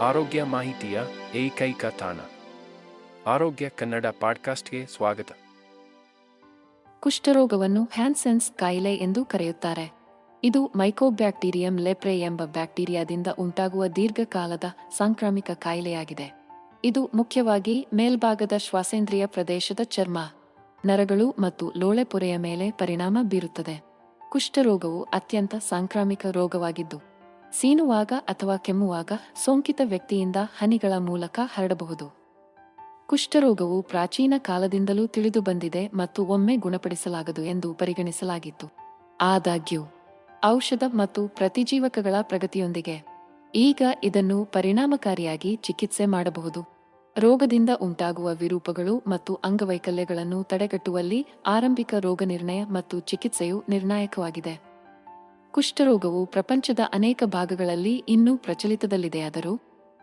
ಆರೋಗ್ಯ ಮಾಹಿತಿಯ ಏಕೈಕ ತಾಣ. ಆರೋಗ್ಯ ಕನ್ನಡ ಪಾಡ್ಕಾಸ್ಟ್ಗೆ ಸ್ವಾಗತ. ಕುಷ್ಠರೋಗವನ್ನು ಹ್ಯಾನ್ಸೆನ್ಸ್ ಕಾಯಿಲೆ ಎಂದು ಕರೆಯುತ್ತಾರೆ. ಇದು ಮೈಕೋಬ್ಯಾಕ್ಟೀರಿಯಂ ಲೆಪ್ರೆ ಎಂಬ ಬ್ಯಾಕ್ಟೀರಿಯಾದಿಂದ ಉಂಟಾಗುವ ದೀರ್ಘಕಾಲದ ಸಾಂಕ್ರಾಮಿಕ ಕಾಯಿಲೆಯಾಗಿದೆ. ಇದು ಮುಖ್ಯವಾಗಿ ಮೇಲ್ಭಾಗದ ಶ್ವಾಸೇಂದ್ರಿಯ ಪ್ರದೇಶದ ಚರ್ಮ, ನರಗಳು ಮತ್ತು ಲೋಳೆಪೊರೆಯ ಮೇಲೆ ಪರಿಣಾಮ ಬೀರುತ್ತದೆ. ಕುಷ್ಠರೋಗವು ಅತ್ಯಂತ ಸಾಂಕ್ರಾಮಿಕ ರೋಗವಾಗಿದ್ದು ಸೀನುವಾಗ ಅಥವಾ ಕೆಮ್ಮುವಾಗ ಸೋಂಕಿತ ವ್ಯಕ್ತಿಯಿಂದ ಹನಿಗಳ ಮೂಲಕ ಹರಡಬಹುದು. ಕುಷ್ಠರೋಗವು ಪ್ರಾಚೀನ ಕಾಲದಿಂದಲೂ ತಿಳಿದು ಬಂದಿದೆ ಮತ್ತು ಒಮ್ಮೆ ಗುಣಪಡಿಸಲಾಗದು ಎಂದು ಪರಿಗಣಿಸಲಾಗಿತ್ತು. ಆದಾಗ್ಯೂ, ಔಷಧ ಮತ್ತು ಪ್ರತಿಜೀವಕಗಳ ಪ್ರಗತಿಯೊಂದಿಗೆ ಈಗ ಇದನ್ನು ಪರಿಣಾಮಕಾರಿಯಾಗಿ ಚಿಕಿತ್ಸೆ ಮಾಡಬಹುದು. ರೋಗದಿಂದ ಉಂಟಾಗುವ ವಿರೂಪಗಳು ಮತ್ತು ಅಂಗವೈಕಲ್ಯಗಳನ್ನು ತಡೆಗಟ್ಟುವಲ್ಲಿ ಆರಂಭಿಕ ರೋಗನಿರ್ಣಯ ಮತ್ತು ಚಿಕಿತ್ಸೆಯು ನಿರ್ಣಾಯಕವಾಗಿದೆ. ಕುಷ್ಠರೋಗವು ಪ್ರಪಂಚದ ಅನೇಕ ಭಾಗಗಳಲ್ಲಿ ಇನ್ನೂ ಪ್ರಚಲಿತದಲ್ಲಿದೆಯಾದರೂ,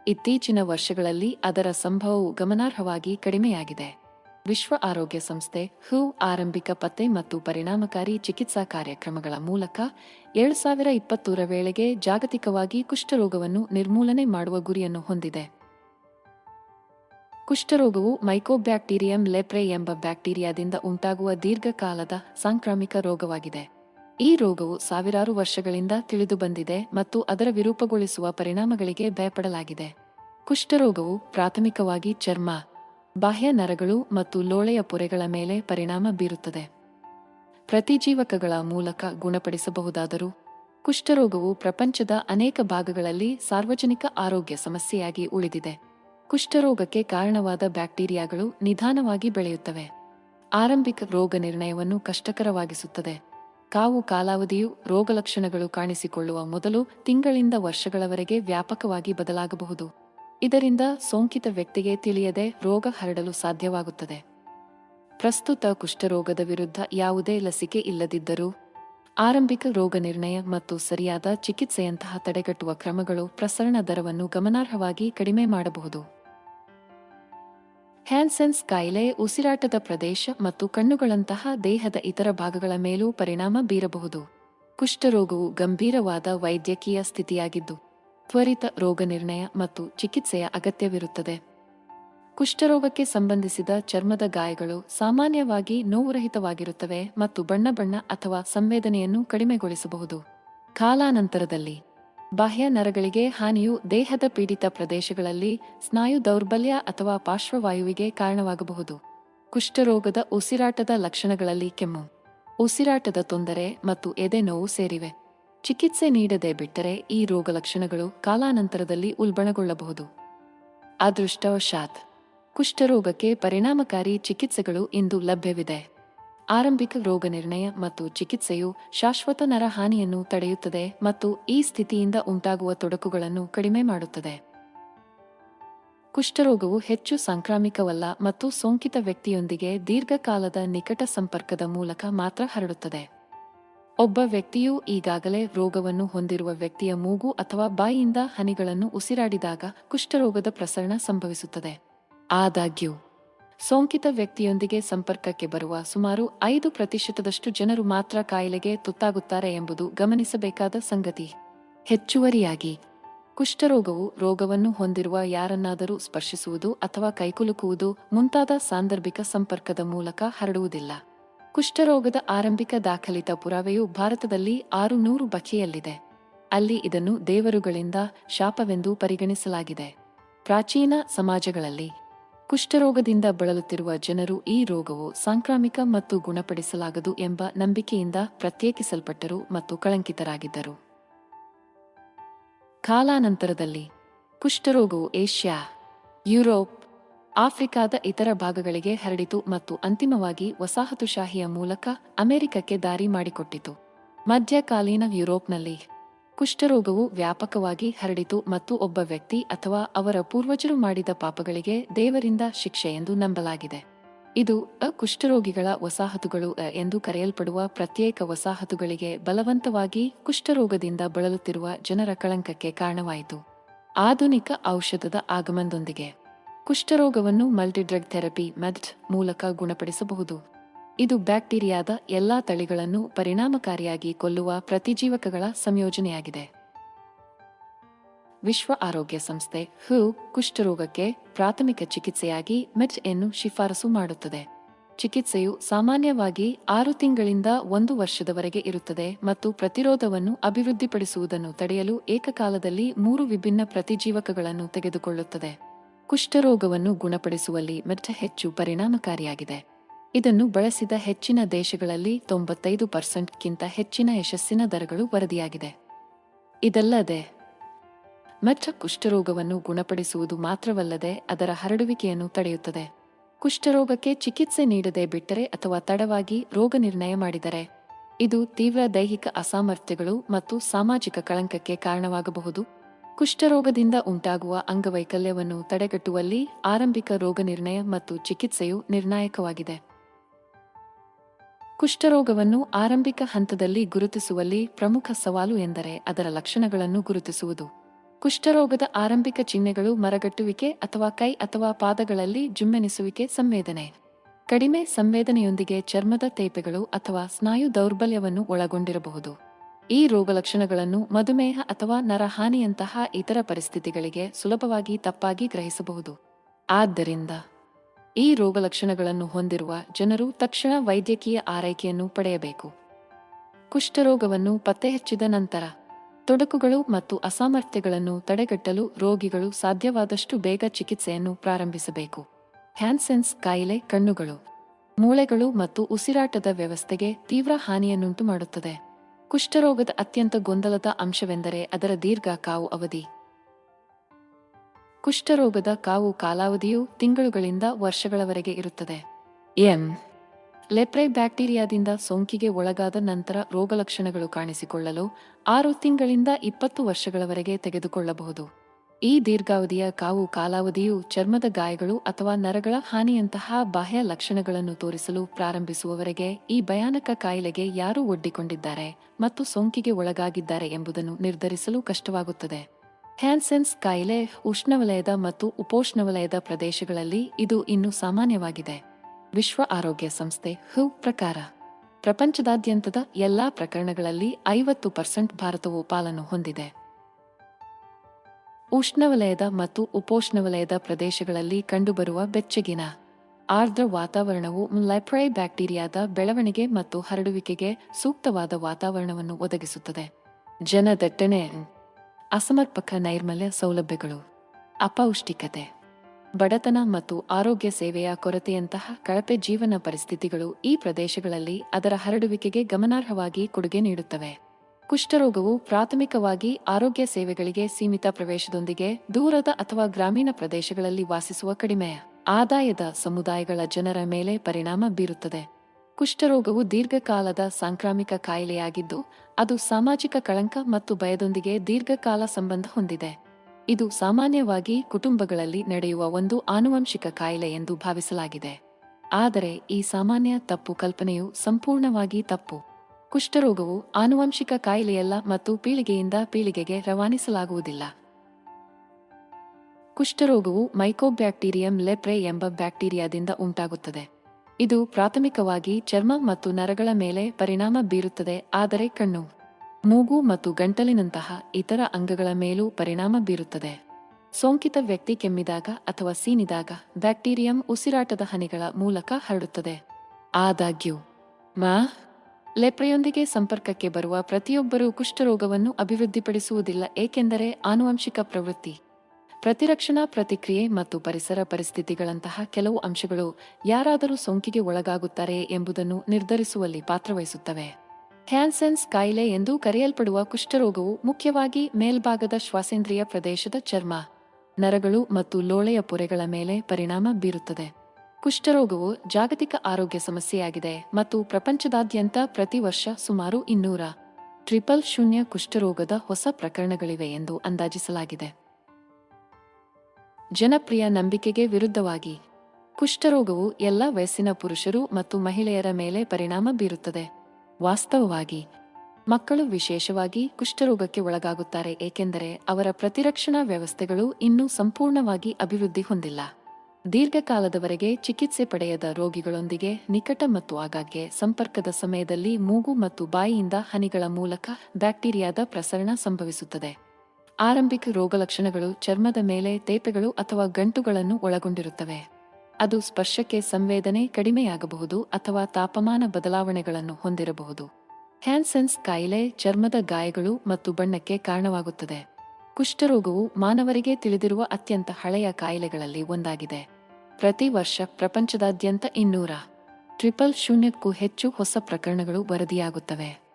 ಇತ್ತೀಚಿನ ವರ್ಷಗಳಲ್ಲಿ ಅದರ ಸಂಭವವು ಗಮನಾರ್ಹವಾಗಿ ಕಡಿಮೆಯಾಗಿದೆ. ವಿಶ್ವ ಆರೋಗ್ಯ ಸಂಸ್ಥೆ ಹೂ ಆರಂಭಿಕ ಪತ್ತೆ ಮತ್ತು ಪರಿಣಾಮಕಾರಿ ಚಿಕಿತ್ಸಾ ಕಾರ್ಯಕ್ರಮಗಳ ಮೂಲಕ ಎರಡು ಸಾವಿರ ಇಪ್ಪತ್ತೂರ ವೇಳೆಗೆ ಜಾಗತಿಕವಾಗಿ ಕುಷ್ಠರೋಗವನ್ನು ನಿರ್ಮೂಲನೆ ಮಾಡುವ ಗುರಿಯನ್ನು ಹೊಂದಿದೆ. ಕುಷ್ಠರೋಗವು ಮೈಕೋಬ್ಯಾಕ್ಟೀರಿಯಂ ಲೆಪ್ರೆ ಎಂಬ ಬ್ಯಾಕ್ಟೀರಿಯಾದಿಂದ ಉಂಟಾಗುವ ದೀರ್ಘಕಾಲದ ಸಾಂಕ್ರಾಮಿಕ ರೋಗವಾಗಿದೆ. ಈ ರೋಗವು ಸಾವಿರಾರು ವರ್ಷಗಳಿಂದ ತಿಳಿದುಬಂದಿದೆ ಮತ್ತು ಅದರ ವಿರೂಪಗೊಳಿಸುವ ಪರಿಣಾಮಗಳಿಗೆ ಭಯಪಡಲಾಗಿದೆ. ಕುಷ್ಠರೋಗವು ಪ್ರಾಥಮಿಕವಾಗಿ ಚರ್ಮ, ಬಾಹ್ಯ ನರಗಳು ಮತ್ತು ಲೋಳೆಯ ಪೊರೆಗಳ ಮೇಲೆ ಪರಿಣಾಮ ಬೀರುತ್ತದೆ. ಪ್ರತಿಜೀವಕಗಳ ಮೂಲಕ ಗುಣಪಡಿಸಬಹುದಾದರೂ ಕುಷ್ಠರೋಗವು ಪ್ರಪಂಚದ ಅನೇಕ ಭಾಗಗಳಲ್ಲಿ ಸಾರ್ವಜನಿಕ ಆರೋಗ್ಯ ಸಮಸ್ಯೆಯಾಗಿ ಉಳಿದಿದೆ. ಕುಷ್ಠರೋಗಕ್ಕೆ ಕಾರಣವಾದ ಬ್ಯಾಕ್ಟೀರಿಯಾಗಳು ನಿಧಾನವಾಗಿ ಬೆಳೆಯುತ್ತವೆ. ಆರಂಭಿಕ ರೋಗ ನಿರ್ಣಯವನ್ನು ಕಷ್ಟಕರವಾಗಿಸುತ್ತದೆ. ಕಾವು ಕಾಲಾವಧಿಯು ರೋಗಲಕ್ಷಣಗಳು ಕಾಣಿಸಿಕೊಳ್ಳುವ ಮೊದಲು ತಿಂಗಳಿಂದ ವರ್ಷಗಳವರೆಗೆ ವ್ಯಾಪಕವಾಗಿ ಬದಲಾಗಬಹುದು. ಇದರಿಂದ ಸೋಂಕಿತ ವ್ಯಕ್ತಿಗೆ ತಿಳಿಯದೆ ರೋಗ ಹರಡಲು ಸಾಧ್ಯವಾಗುತ್ತದೆ. ಪ್ರಸ್ತುತ ಕುಷ್ಠರೋಗದ ವಿರುದ್ಧ ಯಾವುದೇ ಲಸಿಕೆ ಇಲ್ಲದಿದ್ದರೂ ಆರಂಭಿಕ ರೋಗ ನಿರ್ಣಯ ಮತ್ತು ಸರಿಯಾದ ಚಿಕಿತ್ಸೆಯಂತಹ ತಡೆಗಟ್ಟುವ ಕ್ರಮಗಳು ಪ್ರಸರಣ ದರವನ್ನು ಗಮನಾರ್ಹವಾಗಿ ಕಡಿಮೆ ಮಾಡಬಹುದು. ಹ್ಯಾನ್ಸೆನ್ಸ್ ಕಾಯಿಲೆ ಉಸಿರಾಟದ ಪ್ರದೇಶ ಮತ್ತು ಕಣ್ಣುಗಳಂತಹ ದೇಹದ ಇತರ ಭಾಗಗಳ ಮೇಲೂ ಪರಿಣಾಮ ಬೀರಬಹುದು. ಕುಷ್ಠರೋಗವು ಗಂಭೀರವಾದ ವೈದ್ಯಕೀಯ ಸ್ಥಿತಿಯಾಗಿದ್ದು, ತ್ವರಿತ ರೋಗ ನಿರ್ಣಯ ಮತ್ತು ಚಿಕಿತ್ಸೆಯ ಅಗತ್ಯವಿರುತ್ತದೆ. ಕುಷ್ಠರೋಗಕ್ಕೆ ಸಂಬಂಧಿಸಿದ ಚರ್ಮದ ಗಾಯಗಳು ಸಾಮಾನ್ಯವಾಗಿ ನೋವುರಹಿತವಾಗಿರುತ್ತವೆ ಮತ್ತು ಬಣ್ಣ ಬಣ್ಣ ಅಥವಾ ಸಂವೇದನೆಯನ್ನು ಕಡಿಮೆಗೊಳಿಸಬಹುದು. ಕಾಲಾನಂತರದಲ್ಲಿ ಬಾಹ್ಯ ನರಗಳಿಗೆ ಹಾನಿಯು ದೇಹದ ಪೀಡಿತ ಪ್ರದೇಶಗಳಲ್ಲಿ ಸ್ನಾಯು ದೌರ್ಬಲ್ಯ ಅಥವಾ ಪಾರ್ಶ್ವವಾಯುವಿಗೆ ಕಾರಣವಾಗಬಹುದು. ಕುಷ್ಠರೋಗದ ಉಸಿರಾಟದ ಲಕ್ಷಣಗಳಲ್ಲಿ ಕೆಮ್ಮು, ಉಸಿರಾಟದ ತೊಂದರೆ ಮತ್ತು ಎದೆ ನೋವು ಸೇರಿವೆ. ಚಿಕಿತ್ಸೆ ನೀಡದೆ ಬಿಟ್ಟರೆ ಈ ರೋಗ ಲಕ್ಷಣಗಳು ಕಾಲಾನಂತರದಲ್ಲಿ ಉಲ್ಬಣಗೊಳ್ಳಬಹುದು. ಅದೃಷ್ಟವಶಾತ್ ಕುಷ್ಠರೋಗಕ್ಕೆ ಪರಿಣಾಮಕಾರಿ ಚಿಕಿತ್ಸೆಗಳು ಇಂದು ಲಭ್ಯವಿದೆ. ಆರಂಭಿಕ ರೋಗ ನಿರ್ಣಯ ಮತ್ತು ಚಿಕಿತ್ಸೆಯು ಶಾಶ್ವತ ನರಹಾನಿಯನ್ನು ತಡೆಯುತ್ತದೆ ಮತ್ತು ಈ ಸ್ಥಿತಿಯಿಂದ ಉಂಟಾಗುವ ತೊಡಕುಗಳನ್ನು ಕಡಿಮೆ ಮಾಡುತ್ತದೆ. ಕುಷ್ಠರೋಗವು ಹೆಚ್ಚು ಸಾಂಕ್ರಾಮಿಕವಲ್ಲ ಮತ್ತು ಸೋಂಕಿತ ವ್ಯಕ್ತಿಯೊಂದಿಗೆ ದೀರ್ಘಕಾಲದ ನಿಕಟ ಸಂಪರ್ಕದ ಮೂಲಕ ಮಾತ್ರ ಹರಡುತ್ತದೆ. ಒಬ್ಬ ವ್ಯಕ್ತಿಯು ಈಗಾಗಲೇ ರೋಗವನ್ನು ಹೊಂದಿರುವ ವ್ಯಕ್ತಿಯ ಮೂಗು ಅಥವಾ ಬಾಯಿಯಿಂದ ಹನಿಗಳನ್ನು ಉಸಿರಾಡಿದಾಗ ಕುಷ್ಠರೋಗದ ಪ್ರಸರಣ ಸಂಭವಿಸುತ್ತದೆ. ಆದಾಗ್ಯೂ ಸೋಂಕಿತ ವ್ಯಕ್ತಿಯೊಂದಿಗೆ ಸಂಪರ್ಕಕ್ಕೆ ಬರುವ ಸುಮಾರು ಐದು ಪ್ರತಿಶತದಷ್ಟು ಜನರು ಮಾತ್ರ ಕಾಯಿಲೆಗೆ ತುತ್ತಾಗುತ್ತಾರೆ ಎಂಬುದು ಗಮನಿಸಬೇಕಾದ ಸಂಗತಿ. ಹೆಚ್ಚುವರಿಯಾಗಿ, ಕುಷ್ಠರೋಗವು ರೋಗವನ್ನು ಹೊಂದಿರುವ ಯಾರನ್ನಾದರೂ ಸ್ಪರ್ಶಿಸುವುದು ಅಥವಾ ಕೈಕುಲುಕುವುದು ಮುಂತಾದ ಸಾಂದರ್ಭಿಕ ಸಂಪರ್ಕದ ಮೂಲಕ ಹರಡುವುದಿಲ್ಲ. ಕುಷ್ಠರೋಗದ ಆರಂಭಿಕ ದಾಖಲಿತ ಪುರಾವೆಯು ಭಾರತದಲ್ಲಿ ಆರು ನೂರು ಬಕೆಯಲ್ಲಿದೆ ಅಲ್ಲಿ ಇದನ್ನು ದೇವರುಗಳಿಂದ ಶಾಪವೆಂದು ಪರಿಗಣಿಸಲಾಗಿದೆ. ಪ್ರಾಚೀನ ಸಮಾಜಗಳಲ್ಲಿ ಕುಷ್ಠರೋಗದಿಂದ ಬಳಲುತ್ತಿರುವ ಜನರು ಈ ರೋಗವು ಸಾಂಕ್ರಾಮಿಕ ಮತ್ತು ಗುಣಪಡಿಸಲಾಗದು ಎಂಬ ನಂಬಿಕೆಯಿಂದ ಪ್ರತ್ಯೇಕಿಸಲ್ಪಟ್ಟರು ಮತ್ತು ಕಳಂಕಿತರಾಗಿದ್ದರು. ಕಾಲಾನಂತರದಲ್ಲಿ ಕುಷ್ಠರೋಗವು ಏಷ್ಯಾ, ಯುರೋಪ್, ಆಫ್ರಿಕಾದ ಇತರ ಭಾಗಗಳಿಗೆ ಹರಡಿತು ಮತ್ತು ಅಂತಿಮವಾಗಿ ವಸಾಹತುಶಾಹಿಯ ಮೂಲಕ ಅಮೆರಿಕಕ್ಕೆ ದಾರಿ ಮಾಡಿಕೊಟ್ಟಿತು. ಮಧ್ಯಕಾಲೀನ ಯುರೋಪ್ನಲ್ಲಿ ಕುಷ್ಠರೋಗವು ವ್ಯಾಪಕವಾಗಿ ಹರಡಿತು ಮತ್ತು ಒಬ್ಬ ವ್ಯಕ್ತಿ ಅಥವಾ ಅವರ ಪೂರ್ವಜರು ಮಾಡಿದ ಪಾಪಗಳಿಗೆ ದೇವರಿಂದ ಶಿಕ್ಷೆ ಎಂದು ನಂಬಲಾಗಿದೆ. ಇದು ಕುಷ್ಠರೋಗಿಗಳ ವಸಾಹತುಗಳು ಎಂದು ಕರೆಯಲ್ಪಡುವ ಪ್ರತ್ಯೇಕ ವಸಾಹತುಗಳಿಗೆ ಬಲವಂತವಾಗಿ ಕುಷ್ಠರೋಗದಿಂದ ಬಳಲುತ್ತಿರುವ ಜನರ ಕಳಂಕಕ್ಕೆ ಕಾರಣವಾಯಿತು. ಆಧುನಿಕ ಔಷಧದ ಆಗಮನದೊಂದಿಗೆ ಕುಷ್ಠರೋಗವನ್ನು ಮಲ್ಟಿಡ್ರಗ್ ಥೆರಪಿ ಮೆಡ್ ಮೂಲಕ ಗುಣಪಡಿಸಬಹುದು. ಇದು ಬ್ಯಾಕ್ಟೀರಿಯಾದ ಎಲ್ಲಾ ತಳಿಗಳನ್ನು ಪರಿಣಾಮಕಾರಿಯಾಗಿ ಕೊಲ್ಲುವ ಪ್ರತಿಜೀವಕಗಳ ಸಂಯೋಜನೆಯಾಗಿದೆ. ವಿಶ್ವ ಆರೋಗ್ಯ ಸಂಸ್ಥೆ ಹೂ ಕುಷ್ಠರೋಗಕ್ಕೆ ಪ್ರಾಥಮಿಕ ಚಿಕಿತ್ಸೆಯಾಗಿ ಮೆಟ್ ಅನ್ನು ಶಿಫಾರಸು ಮಾಡುತ್ತದೆ. ಚಿಕಿತ್ಸೆಯು ಸಾಮಾನ್ಯವಾಗಿ ಆರು ತಿಂಗಳಿಂದ ಒಂದು ವರ್ಷದವರೆಗೆ ಇರುತ್ತದೆ ಮತ್ತು ಪ್ರತಿರೋಧವನ್ನು ಅಭಿವೃದ್ಧಿಪಡಿಸುವುದನ್ನು ತಡೆಯಲು ಏಕಕಾಲದಲ್ಲಿ ಮೂರು ವಿಭಿನ್ನ ಪ್ರತಿಜೀವಕಗಳನ್ನು ತೆಗೆದುಕೊಳ್ಳುತ್ತದೆ. ಕುಷ್ಠರೋಗವನ್ನು ಗುಣಪಡಿಸುವಲ್ಲಿ ಮೆಟ್ ಹೆಚ್ಚು ಪರಿಣಾಮಕಾರಿಯಾಗಿದೆ. ಇದನ್ನು ಬಳಸಿದ ಹೆಚ್ಚಿನ ದೇಶಗಳಲ್ಲಿ ತೊಂಬತ್ತೈದು ಪರ್ಸೆಂಟ್ಗಿಂತ ಹೆಚ್ಚಿನ ಯಶಸ್ಸಿನ ದರಗಳು ವರದಿಯಾಗಿದೆ. ಇದಲ್ಲದೆ ಮಚ್ಚ ಕುಷ್ಠರೋಗವನ್ನು ಗುಣಪಡಿಸುವುದು ಮಾತ್ರವಲ್ಲದೆ ಅದರ ಹರಡುವಿಕೆಯನ್ನು ತಡೆಯುತ್ತದೆ. ಕುಷ್ಠರೋಗಕ್ಕೆ ಚಿಕಿತ್ಸೆ ನೀಡದೆ ಬಿಟ್ಟರೆ ಅಥವಾ ತಡವಾಗಿ ರೋಗ ನಿರ್ಣಯ ಮಾಡಿದರೆ, ಇದು ತೀವ್ರ ದೈಹಿಕ ಅಸಾಮರ್ಥ್ಯಗಳು ಮತ್ತು ಸಾಮಾಜಿಕ ಕಳಂಕಕ್ಕೆ ಕಾರಣವಾಗಬಹುದು. ಕುಷ್ಠರೋಗದಿಂದ ಉಂಟಾಗುವ ಅಂಗವೈಕಲ್ಯವನ್ನು ತಡೆಗಟ್ಟುವಲ್ಲಿ ಆರಂಭಿಕ ರೋಗ ನಿರ್ಣಯ ಮತ್ತು ಚಿಕಿತ್ಸೆಯು ನಿರ್ಣಾಯಕವಾಗಿದೆ. ಕುಷ್ಠರೋಗವನ್ನು ಆರಂಭಿಕ ಹಂತದಲ್ಲಿ ಗುರುತಿಸುವಲ್ಲಿ ಪ್ರಮುಖ ಸವಾಲು ಎಂದರೆ ಅದರ ಲಕ್ಷಣಗಳನ್ನು ಗುರುತಿಸುವುದು. ಕುಷ್ಠರೋಗದ ಆರಂಭಿಕ ಚಿಹ್ನೆಗಳು ಮರಗಟ್ಟುವಿಕೆ ಅಥವಾ ಕೈ ಅಥವಾ ಪಾದಗಳಲ್ಲಿ ಜುಮ್ಮೆನಿಸುವಿಕೆ ಸಂವೇದನೆ. ಕಡಿಮೆ ಸಂವೇದನೆಯೊಂದಿಗೆ ಚರ್ಮದ ತೇಪೆಗಳು ಅಥವಾ ಸ್ನಾಯು ದೌರ್ಬಲ್ಯವನ್ನು ಒಳಗೊಂಡಿರಬಹುದು. ಈ ರೋಗಲಕ್ಷಣಗಳನ್ನು ಮಧುಮೇಹ ಅಥವಾ ನರಹಾನಿಯಂತಹ ಇತರ ಪರಿಸ್ಥಿತಿಗಳಿಗೆ ಸುಲಭವಾಗಿ ತಪ್ಪಾಗಿ ಗ್ರಹಿಸಬಹುದು. ಆದ್ದರಿಂದ ಈ ರೋಗಲಕ್ಷಣಗಳನ್ನು ಹೊಂದಿರುವ ಜನರು ತಕ್ಷಣ ವೈದ್ಯಕೀಯ ಆರೈಕೆಯನ್ನು ಪಡೆಯಬೇಕು. ಕುಷ್ಠರೋಗವನ್ನು ಪತ್ತೆಹಚ್ಚಿದ ನಂತರ ತೊಡಕುಗಳು ಮತ್ತು ಅಸಾಮರ್ಥ್ಯಗಳನ್ನು ತಡೆಗಟ್ಟಲು ರೋಗಿಗಳು ಸಾಧ್ಯವಾದಷ್ಟು ಬೇಗ ಚಿಕಿತ್ಸೆಯನ್ನು ಪ್ರಾರಂಭಿಸಬೇಕು. ಹ್ಯಾನ್ಸೆನ್ಸ್ ಕಾಯಿಲೆ ಕಣ್ಣುಗಳು, ಮೂಳೆಗಳು ಮತ್ತು ಉಸಿರಾಟದ ವ್ಯವಸ್ಥೆಗೆ ತೀವ್ರ ಹಾನಿಯನ್ನುಂಟು ಮಾಡುತ್ತದೆ ಕುಷ್ಠರೋಗದ ಅತ್ಯಂತ ಗೊಂದಲದ ಅಂಶವೆಂದರೆ ಅದರ ದೀರ್ಘ ಕಾವು ಅವಧಿ. ಕುಷ್ಠರೋಗದ ಕಾವು ಕಾಲಾವಧಿಯು ತಿಂಗಳುಗಳಿಂದ ವರ್ಷಗಳವರೆಗೆ ಇರುತ್ತದೆ. ಎಂ. ಲೆಪ್ರೆ ಬ್ಯಾಕ್ಟೀರಿಯಾದಿಂದ ಸೋಂಕಿಗೆ ಒಳಗಾದ ನಂತರ ರೋಗಲಕ್ಷಣಗಳು ಕಾಣಿಸಿಕೊಳ್ಳಲು ಆರು ತಿಂಗಳಿಂದ ಇಪ್ಪತ್ತು ವರ್ಷಗಳವರೆಗೆ ತೆಗೆದುಕೊಳ್ಳಬಹುದು. ಈ ದೀರ್ಘಾವಧಿಯ ಕಾವು ಕಾಲಾವಧಿಯು ಚರ್ಮದ ಗಾಯಗಳು ಅಥವಾ ನರಗಳ ಹಾನಿಯಂತಹ ಬಾಹ್ಯ ಲಕ್ಷಣಗಳನ್ನು ತೋರಿಸಲು ಪ್ರಾರಂಭಿಸುವವರೆಗೆ ಈ ಭಯಾನಕ ಕಾಯಿಲೆಗೆ ಯಾರು ಒಡ್ಡಿಕೊಂಡಿದ್ದಾರೆ ಮತ್ತು ಸೋಂಕಿಗೆ ಒಳಗಾಗಿದ್ದಾರೆ ಎಂಬುದನ್ನು ನಿರ್ಧರಿಸಲು ಕಷ್ಟವಾಗುತ್ತದೆ. ಹ್ಯಾನ್ಸೆನ್ಸ್ ಕಾಯಿಲೆ ಉಷ್ಣವಲಯದ ಮತ್ತು ಉಪೋಷ್ಣವಲಯದ ಪ್ರದೇಶಗಳಲ್ಲಿ ಇದು ಇನ್ನೂ ಸಾಮಾನ್ಯವಾಗಿದೆ. ವಿಶ್ವ ಆರೋಗ್ಯ ಸಂಸ್ಥೆ ಹು ಪ್ರಕಾರ, ಪ್ರಪಂಚದಾದ್ಯಂತದ ಎಲ್ಲಾ ಪ್ರಕರಣಗಳಲ್ಲಿ ಐವತ್ತು ಪರ್ಸೆಂಟ್ ಭಾರತವು ಪಾಲನ್ನು ಹೊಂದಿದೆ. ಉಷ್ಣವಲಯದ ಮತ್ತು ಉಪೋಷ್ಣವಲಯದ ಪ್ರದೇಶಗಳಲ್ಲಿ ಕಂಡುಬರುವ ಬೆಚ್ಚಗಿನ, ಆರ್ದ್ರ ವಾತಾವರಣವು ಲೈಪ್ರೈ ಬ್ಯಾಕ್ಟೀರಿಯಾದ ಬೆಳವಣಿಗೆ ಮತ್ತು ಹರಡುವಿಕೆಗೆ ಸೂಕ್ತವಾದ ವಾತಾವರಣವನ್ನು ಒದಗಿಸುತ್ತದೆ. ಜನದಟ್ಟಣೆ ಅಸಮರ್ಪಕ ನೈರ್ಮಲ್ಯ ಸೌಲಭ್ಯಗಳು, ಅಪೌಷ್ಟಿಕತೆ, ಬಡತನ ಮತ್ತು ಆರೋಗ್ಯ ಸೇವೆಯ ಕೊರತೆಯಂತಹ ಕಳಪೆ ಜೀವನ ಪರಿಸ್ಥಿತಿಗಳು ಈ ಪ್ರದೇಶಗಳಲ್ಲಿ ಅದರ ಹರಡುವಿಕೆಗೆ ಗಮನಾರ್ಹವಾಗಿ ಕೊಡುಗೆ ನೀಡುತ್ತವೆ. ಕುಷ್ಠರೋಗವು ಪ್ರಾಥಮಿಕವಾಗಿ ಆರೋಗ್ಯ ಸೇವೆಗಳಿಗೆ ಸೀಮಿತ ಪ್ರವೇಶದೊಂದಿಗೆ ದೂರದ ಅಥವಾ ಗ್ರಾಮೀಣ ಪ್ರದೇಶಗಳಲ್ಲಿ ವಾಸಿಸುವ ಕಡಿಮೆ, ಆದಾಯದ ಸಮುದಾಯಗಳ ಜನರ ಮೇಲೆ ಪರಿಣಾಮ ಬೀರುತ್ತದೆ. ಕುಷ್ಠರೋಗವು ದೀರ್ಘಕಾಲದ ಸಾಂಕ್ರಾಮಿಕ ಕಾಯಿಲೆಯಾಗಿದ್ದು, ಅದು ಸಾಮಾಜಿಕ ಕಳಂಕ ಮತ್ತು ಭಯದೊಂದಿಗೆ ದೀರ್ಘಕಾಲ ಸಂಬಂಧ ಹೊಂದಿದೆ. ಇದು ಸಾಮಾನ್ಯವಾಗಿ ಕುಟುಂಬಗಳಲ್ಲಿ ನಡೆಯುವ ಒಂದು ಆನುವಂಶಿಕ ಕಾಯಿಲೆ ಎಂದು ಭಾವಿಸಲಾಗಿದೆ. ಆದರೆ ಈ ಸಾಮಾನ್ಯ ತಪ್ಪು ಕಲ್ಪನೆಯು ಸಂಪೂರ್ಣವಾಗಿ ತಪ್ಪು. ಕುಷ್ಠರೋಗವು ಆನುವಂಶಿಕ ಕಾಯಿಲೆಯಲ್ಲ ಮತ್ತು ಪೀಳಿಗೆಯಿಂದ ಪೀಳಿಗೆಗೆ ರವಾನಿಸಲಾಗುವುದಿಲ್ಲ. ಕುಷ್ಠರೋಗವು ಮೈಕೋಬ್ಯಾಕ್ಟೀರಿಯಂ ಲೆಪ್ರೆ ಎಂಬ ಬ್ಯಾಕ್ಟೀರಿಯಾದಿಂದ ಉಂಟಾಗುತ್ತದೆ. ಇದು ಪ್ರಾಥಮಿಕವಾಗಿ ಚರ್ಮ ಮತ್ತು ನರಗಳ ಮೇಲೆ ಪರಿಣಾಮ ಬೀರುತ್ತದೆ, ಆದರೆ ಕಣ್ಣು, ಮೂಗು ಮತ್ತು ಗಂಟಲಿನಂತಹ ಇತರ ಅಂಗಗಳ ಮೇಲೂ ಪರಿಣಾಮ ಬೀರುತ್ತದೆ. ಸೋಂಕಿತ ವ್ಯಕ್ತಿ ಕೆಮ್ಮಿದಾಗ ಅಥವಾ ಸೀನಿದಾಗ ಬ್ಯಾಕ್ಟೀರಿಯಂ ಉಸಿರಾಟದ ಹನಿಗಳ ಮೂಲಕ ಹರಡುತ್ತದೆ. ಆದಾಗ್ಯೂ, ಮಾ, ಲೆಪ್ರೆಯೊಂದಿಗೆ ಸಂಪರ್ಕಕ್ಕೆ ಬರುವ ಪ್ರತಿಯೊಬ್ಬರೂ ಕುಷ್ಠರೋಗವನ್ನು ಅಭಿವೃದ್ಧಿಪಡಿಸುವುದಿಲ್ಲ, ಏಕೆಂದರೆ ಆನುವಂಶಿಕ ಪ್ರವೃತ್ತಿ. ಪ್ರತಿರಕ್ಷಣಾ ಪ್ರತಿಕ್ರಿಯೆ ಮತ್ತು ಪರಿಸರ ಪರಿಸ್ಥಿತಿಗಳಂತಹ ಕೆಲವು ಅಂಶಗಳು ಯಾರಾದರೂ ಸೋಂಕಿಗೆ ಒಳಗಾಗುತ್ತಾರೆ ಎಂಬುದನ್ನು ನಿರ್ಧರಿಸುವಲ್ಲಿ ಪಾತ್ರವಹಿಸುತ್ತವೆ. ಹ್ಯಾನ್ಸೆನ್ಸ್ ಕಾಯಿಲೆ ಎಂದು ಕರೆಯಲ್ಪಡುವ ಕುಷ್ಠರೋಗವು ಮುಖ್ಯವಾಗಿ ಮೇಲ್ಭಾಗದ ಶ್ವಾಸೇಂದ್ರಿಯ ಪ್ರದೇಶದ ಚರ್ಮ, ನರಗಳು ಮತ್ತು ಲೋಳೆಯ ಪೊರೆಗಳ ಮೇಲೆ ಪರಿಣಾಮ ಬೀರುತ್ತದೆ. ಕುಷ್ಠರೋಗವು ಜಾಗತಿಕ ಆರೋಗ್ಯ ಸಮಸ್ಯೆಯಾಗಿದೆ ಮತ್ತು ಪ್ರಪಂಚದಾದ್ಯಂತ ಪ್ರತಿ ವರ್ಷ ಸುಮಾರು ಇನ್ನೂರ ಟ್ರಿಪಲ್ ಶೂನ್ಯ ಕುಷ್ಠರೋಗದ ಹೊಸ ಪ್ರಕರಣಗಳಿವೆ ಎಂದು ಅಂದಾಜಿಸಲಾಗಿದೆ. ಜನಪ್ರಿಯ ನಂಬಿಕೆಗೆ ವಿರುದ್ಧವಾಗಿ. ಕುಷ್ಠರೋಗವು ಎಲ್ಲ ವಯಸ್ಸಿನ ಪುರುಷರು ಮತ್ತು ಮಹಿಳೆಯರ ಮೇಲೆ ಪರಿಣಾಮ ಬೀರುತ್ತದೆ. ವಾಸ್ತವವಾಗಿ, ಮಕ್ಕಳು ವಿಶೇಷವಾಗಿ ಕುಷ್ಠರೋಗಕ್ಕೆ ಒಳಗಾಗುತ್ತಾರೆ, ಏಕೆಂದರೆ ಅವರ ಪ್ರತಿರಕ್ಷಣಾ ವ್ಯವಸ್ಥೆಗಳು ಇನ್ನೂ ಸಂಪೂರ್ಣವಾಗಿ ಅಭಿವೃದ್ಧಿ ಹೊಂದಿಲ್ಲ. ದೀರ್ಘಕಾಲದವರೆಗೆ ಚಿಕಿತ್ಸೆ ಪಡೆಯದ ರೋಗಿಗಳೊಂದಿಗೆ ನಿಕಟ ಮತ್ತು ಆಗಾಗ್ಗೆ ಸಂಪರ್ಕದ ಸಮಯದಲ್ಲಿ ಮೂಗು ಮತ್ತು ಬಾಯಿಯಿಂದ ಹನಿಗಳ ಮೂಲಕ ಬ್ಯಾಕ್ಟೀರಿಯಾದ ಪ್ರಸರಣ ಸಂಭವಿಸುತ್ತದೆ. ಆರಂಭಿಕ ರೋಗಲಕ್ಷಣಗಳು ಚರ್ಮದ ಮೇಲೆ ತೇಪೆಗಳು ಅಥವಾ ಗಂಟುಗಳನ್ನು ಒಳಗೊಂಡಿರುತ್ತವೆ. ಅದು ಸ್ಪರ್ಶಕ್ಕೆ ಸಂವೇದನೆ ಕಡಿಮೆಯಾಗಬಹುದು ಅಥವಾ ತಾಪಮಾನ ಬದಲಾವಣೆಗಳನ್ನು ಹೊಂದಿರಬಹುದು. ಹ್ಯಾನ್ಸನ್ಸ್ ಕಾಯಿಲೆ ಚರ್ಮದ ಗಾಯಗಳು ಮತ್ತು ಬಣ್ಣಕ್ಕೆ ಕಾರಣವಾಗುತ್ತದೆ. ಕುಷ್ಠರೋಗವು ಮಾನವರಿಗೆ ತಿಳಿದಿರುವ ಅತ್ಯಂತ ಹಳೆಯ ಕಾಯಿಲೆಗಳಲ್ಲಿ ಒಂದಾಗಿದೆ. ಪ್ರತಿ ವರ್ಷ ಪ್ರಪಂಚದಾದ್ಯಂತ ಇನ್ನೂರ ಟ್ರಿಪಲ್ ಶೂನ್ಯಕ್ಕೂ ಹೆಚ್ಚು ಹೊಸ ಪ್ರಕರಣಗಳು ವರದಿಯಾಗುತ್ತವೆ.